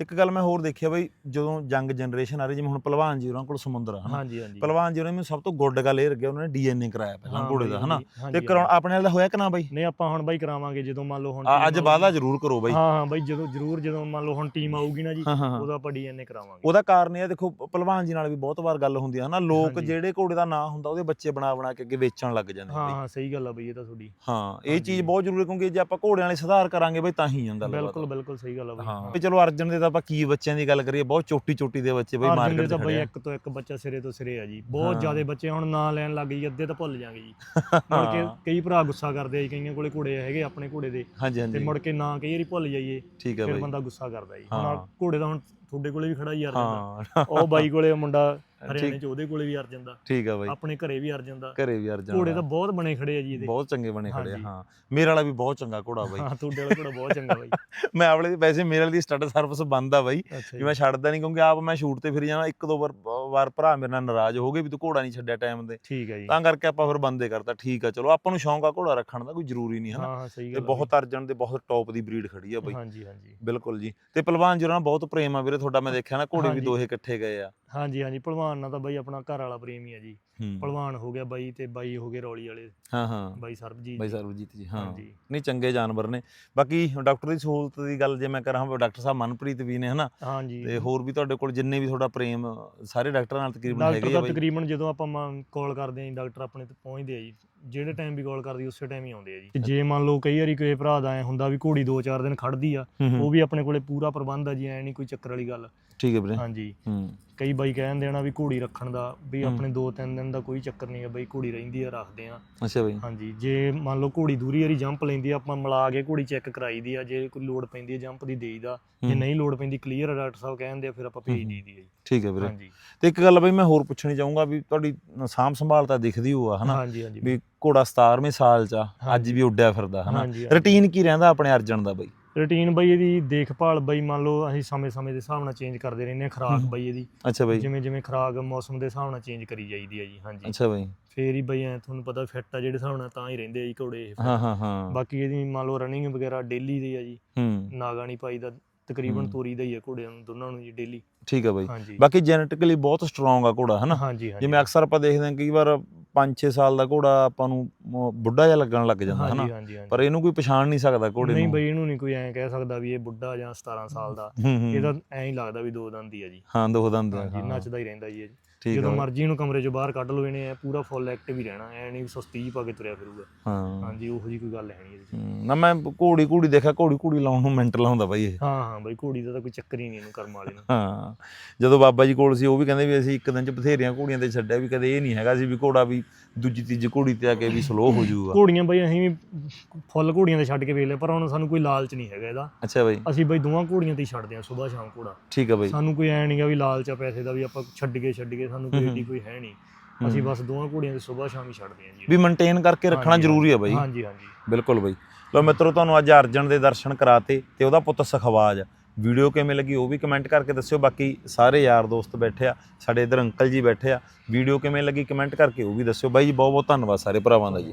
ਇੱਕ ਗੱਲ ਮੈਂ ਹੋਰ ਦੇਖਿਆ ਬਈ ਜਦੋਂ ਯੰਗ ਜਨਰੇਸ਼ਨ ਆ ਰਹੀ ਜਿਵੇਂ ਹੁਣ ਪਹਿਲਵਾਨ ਜੀ ਉਹਨਾਂ ਕੋਲ ਸਮੁੰਦਰ ਆ ਹਨਾ? ਹਾਂਜੀ ਹਾਂਜੀ। ਪਹਿਲਵਾਨ ਜੀ ਉਹਨਾਂ ਨੂੰ ਸਭ ਤੋਂ ਗੁੱਡ ਗੱਲ ਇਹ ਲੱਗਿਆ ਉਹਨਾਂ ਨੇ ਡੀਐਨਏ ਕਰਾਇਆ ਪਹਿਲਾਂ ਘੋੜੇ ਦਾ ਹਨਾ? ਤੇ ਕਰਾਉਣ ਆਪਣੇ ਵਾਲਾ ਦਾ ਹੋਇਆ ਕਿ ਨਾ ਬਾਈ? ਨਹੀਂ ਆਪਾਂ ਹੁਣ ਬਾਈ ਕਰਾਵਾਂਗੇ ਜਦੋਂ ਮੰਨ ਲਓ ਹੁਣ ਅੱਜ ਵਾਦਾ ਜ਼ਰੂਰ ਕਰੋ ਬਾਈ। ਹਾਂ ਹਾਂ ਬਾਈ ਜਦੋਂ ਜ਼ਰੂਰ ਜਦੋਂ ਮੰਨ ਲਓ ਹੁਣ ਟੀਮ ਆਊਗੀ ਨਾ ਜੀ ਉਦੋਂ ਆਪਾਂ ਡੀਐਨਏ ਕਰਾਵਾਂਗੇ। ਉਹਦਾ ਕਾਰਨ ਇਹ ਦੇਖੋ ਪਹਿਲਵਾਨ ਜੀ ਨਾਲ ਵੀ ਬਹੁਤ ਵਾਰ ਗੱਲ ਹੁੰਦੀ ਹੈ ਹਨਾ? ਲੋਕ। ਜਿਹੜੇ ਘੋੜੇ ਦਾ ਨਾਂ ਹੁੰਦਾ ਉਹਦੇ ਬੱਚੇ ਬਣਾ ਬਣਾ ਕੇ ਅੱਗੇ ਵੇਚਣ ਲੱਗ ਜਾਂਦੇ ਹਾਂ ਹਾਂ ਸਹੀ ਗੱਲ ਆ ਬਈ ਇਹ ਤਾਂ ਤੁਹਾਡੀ। ਹਾਂ ਇਹ। ਚੀਜ਼ ਬਹੁਤ ਜ਼ਰੂਰੀ ਕਿਉਂਕਿ ਜੇ ਆਪਾਂ ਘੋੜਿਆਂ ਵਾਲੇ ਸੁਧਾਰ ਕਰਾਂਗੇ ਬਈ ਤਾਂ ਹੀ ਗੱਲ ਬਿਲਕੁਲ ਬਿਲਕੁਲ ਸਹੀ ਗੱਲ ਆ ਬਾਈ। ਹਾਂ ਵੀ ਚਲੋ ਅਰਜਨ ਦੇ ਤਾਂ ਆਪਾਂ ਕੀ ਬੱਚਿਆਂ ਦੀ ਗੱਲ ਕਰੀਏ ਬਹੁਤ ਛੋਟੀ ਛੋਟੀ ਦੇ ਬੱਚੇ ਬਈ ਮਾਰਕੀਟ ਦੇ ਚ ਬਈ ਇੱਕ ਤੋਂ ਇੱਕ ਬੱਚਾ ਸਿਰੇ ਤੋਂ ਸਿਰੇ ਆ ਜੀ। ਬਹੁਤ। ਜ਼ਿਆਦਾ ਬੱਚੇ ਹੁਣ ਨਾਂ ਲੈਣ ਲੱਗ ਗਏ ਅੱਧੇ ਤਾਂ ਭੁੱਲ ਜਾਣਗੇ ਜੀ। ਮੁੜ ਕੇ। ਕਈ ਭਰਾ ਗੁੱਸਾ ਕਰਦੇ ਆ ਜੀ ਕਈਆਂ ਕੋਲੇ ਘੋੜੇ ਹੈਗੇ ਆਪਣੇ ਘੋੜੇ ਦੇ। ਤੇ ਮੁੜ ਕੇ ਨਾਂ ਕਈ ਵਾਰੀ ਭੁੱਲ ਜਾਈਏ ਫਿਰ ਬੰਦਾ ਗੁੱਸਾ ਕਰਦਾ ਜੀ। ਹੁਣ ਘੋੜੇ ਦਾ ਹੁਣ ਤੁਹਾਡੇ ਕੋਲੇ ਵੀ ਖੜਾ ਹੀ ਅਰਜਨ ਦਾ ਹਾਂ। ਉਹ ਬਾਈ ਕੋਲੇ ਮੁੰਡਾ ਹਰਿਆਣੇ ਚ ਉਹਦੇ ਕੋਲੇ ਵੀ ਅਰਜਨ ਦਾ ਠੀਕ ਆ ਬਾਈ। ਆਪਣੇ ਘਰੇ ਵੀ ਅਰਜਨ ਦਾ ਘਰੇ ਵੀ ਅਰਜਨ ਘੋੜੇ ਵਾਲਾ। ਤਾਂ ਬਹੁਤ ਬਣੇ ਖੜੇ ਆ ਜੀ ਇਹਦੇ। ਬਹੁਤ ਚੰਗੇ ਬਣੇ ਖੜੇ ਆ। ਹਾਂ। ਮੇਰੇ ਵਾਲਾ ਵੀ ਬਹੁਤ ਚੰਗਾ ਘੋੜਾ ਬਾਈ। ਹਾਂ ਤੁਹਾਡੇ ਵਾਲਾ ਘੋੜਾ ਬਹੁਤ ਚੰਗਾ ਬਾਈ। ਮੈਂ ਆਪਣੇ ਵੈਸੇ ਮੇਰੇ ਵਾਲੀ ਸਟੱਡ ਸਰਵਿਸ ਬੰਦ ਆ ਬਾਈ। ਵੀ ਮੈਂ ਛੱਡਦਾ ਨਹੀਂ ਕਿਉਂਕਿ ਆਪ ਮੈਂ ਸ਼ੂਟ ਤੇ ਫਿਰ ਜਾਣਾ ਇੱਕ ਦੋ ਵਾਰ ਵਾਰ ਭਰਾ ਮੇਰੇ ਨਾਲ ਨਾਰਾਜ਼ ਹੋ ਗਏ ਵੀ ਤੂੰ ਘੋੜਾ ਨਹੀਂ ਛੱਡਿਆ ਟਾਈਮ ਤੇ। ਠੀਕ ਹੈ ਜੀ। ਤਾਂ ਕਰਕੇ ਆਪਾਂ ਫਿਰ ਬੰਦੇ ਕਰਤਾ ਠੀਕ ਆ ਚਲੋ ਆਪਾਂ ਨੂੰ ਸ਼ੌਂਕ ਆ ਘੋੜਾ ਰੱਖਣ ਦਾ ਕੋਈ ਜ਼ਰੂਰੀ ਨਹੀਂ ਹਨਾ? ਹਾਂ ਹਾਂ ਸਹੀ ਤੇ ਗੱਲ ਬਹੁਤ ਅਰਜਨ ਦੇ ਬਹੁਤ ਟੌਪ ਦੀ ਬਰੀਡ ਖੜੀ ਆ ਬਾਈ। ਹਾਂਜੀ ਹਾਂਜੀ। ਬਿਲਕੁਲ ਜੀ। ਤੇ ਪਹਿਲਵਾਨ ਜੀ ਨਾਲ ਬਹੁਤ ਪ੍ਰੇਮ ਆ ਵੀਰੇ ਤੁਹਾਡਾ ਮੈਂ ਦੇਖਿਆ ਨਾ ਘੋੜੇ ਵੀ। ਦੋਹੇ ਇਕੱਠੇ ਗਏ ਆ। ਹਾਂਜੀ ਹਾਂਜੀ ਭਲਵਾਨ ਨਾਲ ਤਾਂ ਬਾਈ ਆਪਣਾ ਘਰ ਵਾਲਾ ਪ੍ਰੇਮ ਹੀ ਆ ਜੀ। ਹੂੰ। ਭਲਵਾਨ ਹੋ ਗਿਆ ਬਾਈ ਤੇ ਬਾਈ ਹੋ ਗਏ ਰੌਲੀ ਵਾਲੇ। ਹਾਂ ਹਾਂ। ਬਾਈ ਸਰਬਜੀਤ ਬਾਈ ਜੀ। ਸਰਬਜੀਤ ਜੀ ਹਾਂ। ਹਾਂਜੀ। ਨਹੀਂ ਚੰਗੇ ਜਾਨਵਰ ਨੇ। ਬਾਕੀ ਡਾਕਟਰ ਦੀ ਸਹੂਲਤ ਦੀ ਗੱਲ ਜੇ ਮੈਂ ਕਰਾਂ ਡਾਕਟਰ ਸਾਹਿਬ ਮਨਪ੍ਰੀਤ ਵੀ ਨੇ ਹਨਾ? ਹਾਂਜੀ। ਤੇ ਹੋਰ ਵੀ ਤੁਹਾਡੇ ਕੋਲ ਜਿੰਨੇ ਵੀ ਤੁਹਾਡਾ ਪ੍ਰੇਮ ਸਾਰੇ ਡਾਕਟਰਾਂ ਨਾਲ ਤਕਰੀਬਨ ਡਾਕਟਰ ਹੈਗੇ ਆ ਬਾਈ? ਤਕਰੀਬਨ ਜਦੋਂ ਆਪਾਂ ਕਾਲ ਕਰਦੇ ਆਂ ਡਾਕਟਰ ਆਪਣੇ ਤੇ ਪਹੁੰਚਦੇ ਆ ਜੀ। ਜਿਹੜੇ ਟਾਈਮ ਵੀ ਕਾਲ ਕਰਦੀ ਉਸੇ ਟਾਈਮ ਹੀ ਆਉਂਦੇ ਆ ਜੀ। ਤੇ ਜੇ ਮੰਨ ਲਓ ਕਈ ਵਾਰੀ ਕਿਸੇ ਭਰਾ ਦਾ ਐ ਹੁੰਦਾ ਵੀ ਘੋੜੀ 2-4 ਦਿਨ ਖੜਦੀ ਆ ਹੂੰ, ਹੂੰ। ਉਹ ਵੀ ਆਪਣੇ ਕੋਲੇ ਪੂਰਾ ਪ੍ਰਬੰਧ ਆ ਜੀ ਐ ਨਹੀਂ ਕੋਈ ਚੱਕਰ ਵਾਲੀ ਗੱਲ। ਠੀਕ ਹੈ ਵੀਰੇ। ਹਾਂਜੀ। ਹੂੰ। ਕਈ ਬਾਈ ਕਹਿੰਦੇ ਆ ਨਾ ਵੀ ਘੋੜੀ ਰੱਖਣ ਦਾ ਵੀ ਹੂੰ। ਆਪਣੇ 2-3 ਦਿਨ ਦਾ ਕੋਈ ਚੱਕਰ ਨਹੀਂ ਆ ਬਾਈ ਘੋੜੀ ਰਹਿੰਦੀ ਆ ਰੱਖਦੇ ਆ। ਅੱਛਾ ਬਾਈ। ਹਾਂਜੀ ਜੇ ਮੰਨ ਲਓ ਘੋੜੀ ਦੂਰੀ ਵਾਰੀ ਜੰਪ ਲੈਂਦੀ ਆ ਆਪਾਂ ਮਿਲਾ ਕੇ ਘੋੜੀ ਚੈੱਕ ਕਰਾਈ ਦੀ ਆ ਜੇ ਕੋਈ ਲੋਡ ਪੈਂਦੀ ਆ ਜੰਪ ਦੀ ਦੇਈਦਾ ਜੇ ਹੂੰ। ਨਹੀਂ ਲੋਡ ਪੈਂਦੀ ਕਲੀਅਰ ਡਾਕਟਰ ਸਾਹਿਬ ਕਹਿੰਦੇ ਆ ਫਿਰ ਆਪਾਂ ਭੇਜ ਹੂੰ। ਦੇਈਦੀ ਆ ਜੀ। ਠੀਕ ਹੈ ਵੀਰੇ। ਹਾਂਜੀ। ਤੇ ਇੱਕ ਗੱਲ ਬਈ ਮੈਂ ਹੋਰ ਪੁੱਛਣੀ ਚਾਹੂੰਗਾ ਵੀ ਤੁਹਾਡੀ ਸਾਂਭ ਸੰਭਾਲ ਤਾਂ ਦਿਖਦੀ ਹੋਆ ਹਨਾ? ਹਾਂਜੀ ਹਾਂਜੀ। ਵੀ ਘੋੜਾ 17ਵੇਂ ਸਾਲ ਚ ਆ, ਅੱਜ। ਵੀ ਉੱਡਿਆ ਫਿਰਦਾ ਹਨਾ? ਹਾਂਜੀ ਰੁਟੀਨ ਕੀ ਰਹਿੰਦਾ ਆਪਣੇ ਅਰਜਨ ਦਾ ਬਈ? ਰੂਟੀਨ ਬਈ ਇਹਦੀ ਦੇਖਭਾਲ ਬਈ ਮੰਨ ਲਓ ਅਸੀਂ ਸਮੇਂ-ਸਮੇਂ ਦੇ ਹਿਸਾਬ ਨਾਲ ਚੇਂਜ ਕਰਦੇ ਰਹਿੰਦੇ ਹਾਂ ਖੁਰਾਕ। ਬਈ ਇਹਦੀ। ਅੱਛਾ ਬਈ। ਜਿਵੇਂ ਜਿਵੇਂ ਖੁਰਾਕ ਮੌਸਮ ਦੇ ਹਿਸਾਬ ਨਾਲ ਚੇਂਜ ਕਰੀ ਜਾਈਦੀ ਹੈ ਜੀ ਹਾਂਜੀ। ਅੱਛਾ ਬਈ। ਫੇਰ ਹੀ ਬਈ ਐ ਤੁਹਾਨੂੰ ਪਤਾ ਫਿੱਟ ਆ ਜਿਹੜੇ ਹਿਸਾਬ ਨਾਲ ਤਾਂ ਹੀ ਰਹਿੰਦੇ ਆ ਜੀ ਘੋੜੇ ਇਹ। ਫਿਰ। ਹਾਂ ਹਾਂ ਹਾਂ। ਬਾਕੀ ਇਹਦੀ ਮੰਨ ਲਓ ਰਨਿੰਗ ਵਗੈਰਾ ਡੇਲੀ ਦੀ ਆ ਜੀ। ਹੂੰ। ਨਾਗਾ ਨਹੀਂ ਪਾਈਦਾ ਤਕਰੀਬਨ ਹੂੰ। ਤੋਰੀ ਦਾ ਹੀ ਆ ਘੋੜਿਆਂ ਨੂੰ ਦੋਨਾਂ ਨੂੰ ਜੀ ਡੇਲੀ ਠੀਕ ਹੈ ਬਈ। ਹਾਂਜੀ। ਬਾਕੀ ਜੈਨੇਟਿਕਲੀ ਬਹੁਤ ਸਟਰੋਂਗ ਆ ਘੋੜਾ ਹਨਾ? ਹਾਂਜੀ ਹਾਂਜੀ। ਜਿਵੇਂ ਅਕਸਰ ਆਪਾਂ ਦੇਖਦੇ ਹਾਂ ਕਈ ਵਾਰ 5-6 ਸਾਲ ਦਾ ਘੋੜਾ ਆਪਾਂ ਨੂੰ ਬੁੱਢਾ ਜਿਹਾ ਲੱਗਣ ਲੱਗ ਜਾਂਦਾ ਹਨਾ? ਹਾਂਜੀ ਹਾਂਜੀ ਹਾਂਜੀ। ਪਰ ਇਹਨੂੰ ਕੋਈ ਪਛਾਣ ਨਹੀਂ ਸਕਦਾ ਘੋੜੇ ਨਹੀਂ ਨੂੰ। ਬਈ ਇਹਨੂੰ ਨਹੀਂ ਕੋਈ ਐਂ ਕਹਿ ਸਕਦਾ ਵੀ ਇਹ ਬੁੱਢਾ ਜਾਂ 17 ਸਾਲ ਦਾ। ਹੂੰ, ਹੂੰ। ਇਹਦਾ ਐਂ ਹੀ ਲੱਗਦਾ ਵੀ ਦੋ ਦੰਦ ਹੀ ਆ ਜੀ। ਹਾਂ ਦੋ ਦੰਦ ਆ, ਹਾਂਜੀ ਹਾਂ। ਨੱਚਦਾ ਹੀ ਰਹਿੰਦਾ ਜੀ ਇਹ। ਜਦੋਂ ਮਰਜ਼ੀ ਇਹਨੂੰ ਕਮਰੇ ਚੋਂ ਬਾਹਰ ਕੱਢ ਲਓ ਇਹਨੇ ਪੂਰਾ ਫੁੱਲ ਐਕਟਿਵ ਹੀ ਰਹਿਣਾ। ਐ ਨਹੀਂ ਸੁਸਤੀ ਪਾ ਕੇ ਤੁਰਿਆ ਫਿਰੂਗਾ। ਹਾਂ। ਹਾਂਜੀ ਉਹੋ ਜੀ ਕੋਈ ਗੱਲ ਹੈ ਨਹੀਂ ਇਹਦੇ ਨਾ ਮੈਂ ਘੋੜੀ ਘੋੜੀ ਦੇਖਿਆ ਘੋੜੀ ਘੋੜੀ ਲਾਉਣ ਨੂੰ ਮਿੰਟ ਲਾਉਂਦਾ ਬਾਈ ਇਹ। ਹਾਂ ਹਾਂ ਬਈ ਘੋੜੀ ਦਾ ਤਾਂ ਕੋਈ ਚੱਕਰ ਹੀ ਨਹੀਂ ਇਹਨੂੰ ਕਰਮ ਵਾਲੇ ਨੂੰ। ਹਾਂ ਜਦੋਂ ਬਾਬਾ ਜੀ ਕੋਲ ਸੀ ਉਹ ਵੀ ਕਹਿੰਦੇ ਵੀ ਅਸੀਂ ਇੱਕ ਦਿਨ ਚ ਬਥੇਰੀਆਂ ਘੋੜੀਆਂ ਤੇ ਛੱਡਿਆ ਵੀ ਕਦੇ ਇਹ ਨਹੀਂ ਹੈਗਾ ਸੀ ਵੀ ਘੋੜਾ ਵੀ ਦੂਜੀ ਤੀਜੀ ਘੋੜੀ ਤੇ ਆ ਕੇ ਵੀ ਸਲੋ ਹੋ ਜਾਊਗਾ। ਘੋੜੀਆਂ ਬਈ ਅਸੀਂ ਵੀ ਫੁੱਲ ਘੋੜੀਆਂ ਤੇ ਛੱਡ ਕੇ ਵੇਖ ਲਿਆ ਪਰ ਹੁਣ ਸਾਨੂੰ ਕੋਈ ਲਾਲਚ ਨਹੀਂ ਹੈਗਾ ਇਹਦਾ। ਅੱਛਾ ਬਾਈ। ਅਸੀਂ ਬਈ ਦੋਵਾਂ ਘੋੜੀਆਂ ਤੇ ਛੱਡਦੇ ਆ ਸਵੇਰ ਸ਼ਾਮ ਘੋੜਾ। ਠੀਕ ਹੈ ਬਾਈ। ਸਾਨੂੰ ਕੋਈ ਐ ਨਹੀਂਗਾ ਵੀ ਲਾਲਚ ਆ ਪੈਸੇ ਦਾ ਵੀ ਆਪਾਂ ਛੱਡ ਕੇ ਛੱਡ ਕੇ ਸਾਨੂੰ ਕੋਈ ਹੂੰ, ਏਡੀ ਕੋਈ ਹੈ ਨਹੀਂ। ਅਸੀਂ ਬਸ ਦੋਵਾਂ ਘੋੜੀਆਂ ਤੇ ਸਵੇਰ ਸ਼ਾਮ ਹੀ ਛੱਡਦੇ ਆ ਜੀ। ਵੀ ਮੇਨਟੇਨ ਕਰਕੇ ਰੱਖਣਾ ਜ਼ਰੂਰੀ ਹੈ ਬਾਈ। ਹਾਂਜੀ ਹਾਂਜੀ। ਬਿਲਕੁਲ ਬਾਈ। ਲੋ ਮਿੱਤਰੋ ਤੁਹਾਨੂੰ ਅੱਜ ਅਰਜਨ ਦੇ ਦਰਸ਼ਨ ਕਰਾਤੇ ਤੇ ਉਹਦਾ ਪੁੱਤ ਸਖਵਾਜ ਵੀਡੀਓ ਕਿਵੇਂ ਲੱਗੀ ਉਹ ਵੀ ਕਮੈਂਟ ਕਰਕੇ ਦੱਸਿਓ। ਬਾਕੀ ਸਾਰੇ ਯਾਰ ਦੋਸਤ ਬੈਠੇ ਆ ਸਾਡੇ ਇਧਰ ਅੰਕਲ ਜੀ ਬੈਠੇ ਆ। ਵੀਡੀਓ ਕਿਵੇਂ ਲੱਗੀ ਕਮੈਂਟ ਕਰਕੇ ਉਹ ਵੀ ਦੱਸਿਓ। ਬਾਈ ਜੀ ਬਹੁਤ ਬਹੁਤ ਧੰਨਵਾਦ ਸਾਰੇ ਭਰਾਵਾਂ ਦਾ ਜੀ।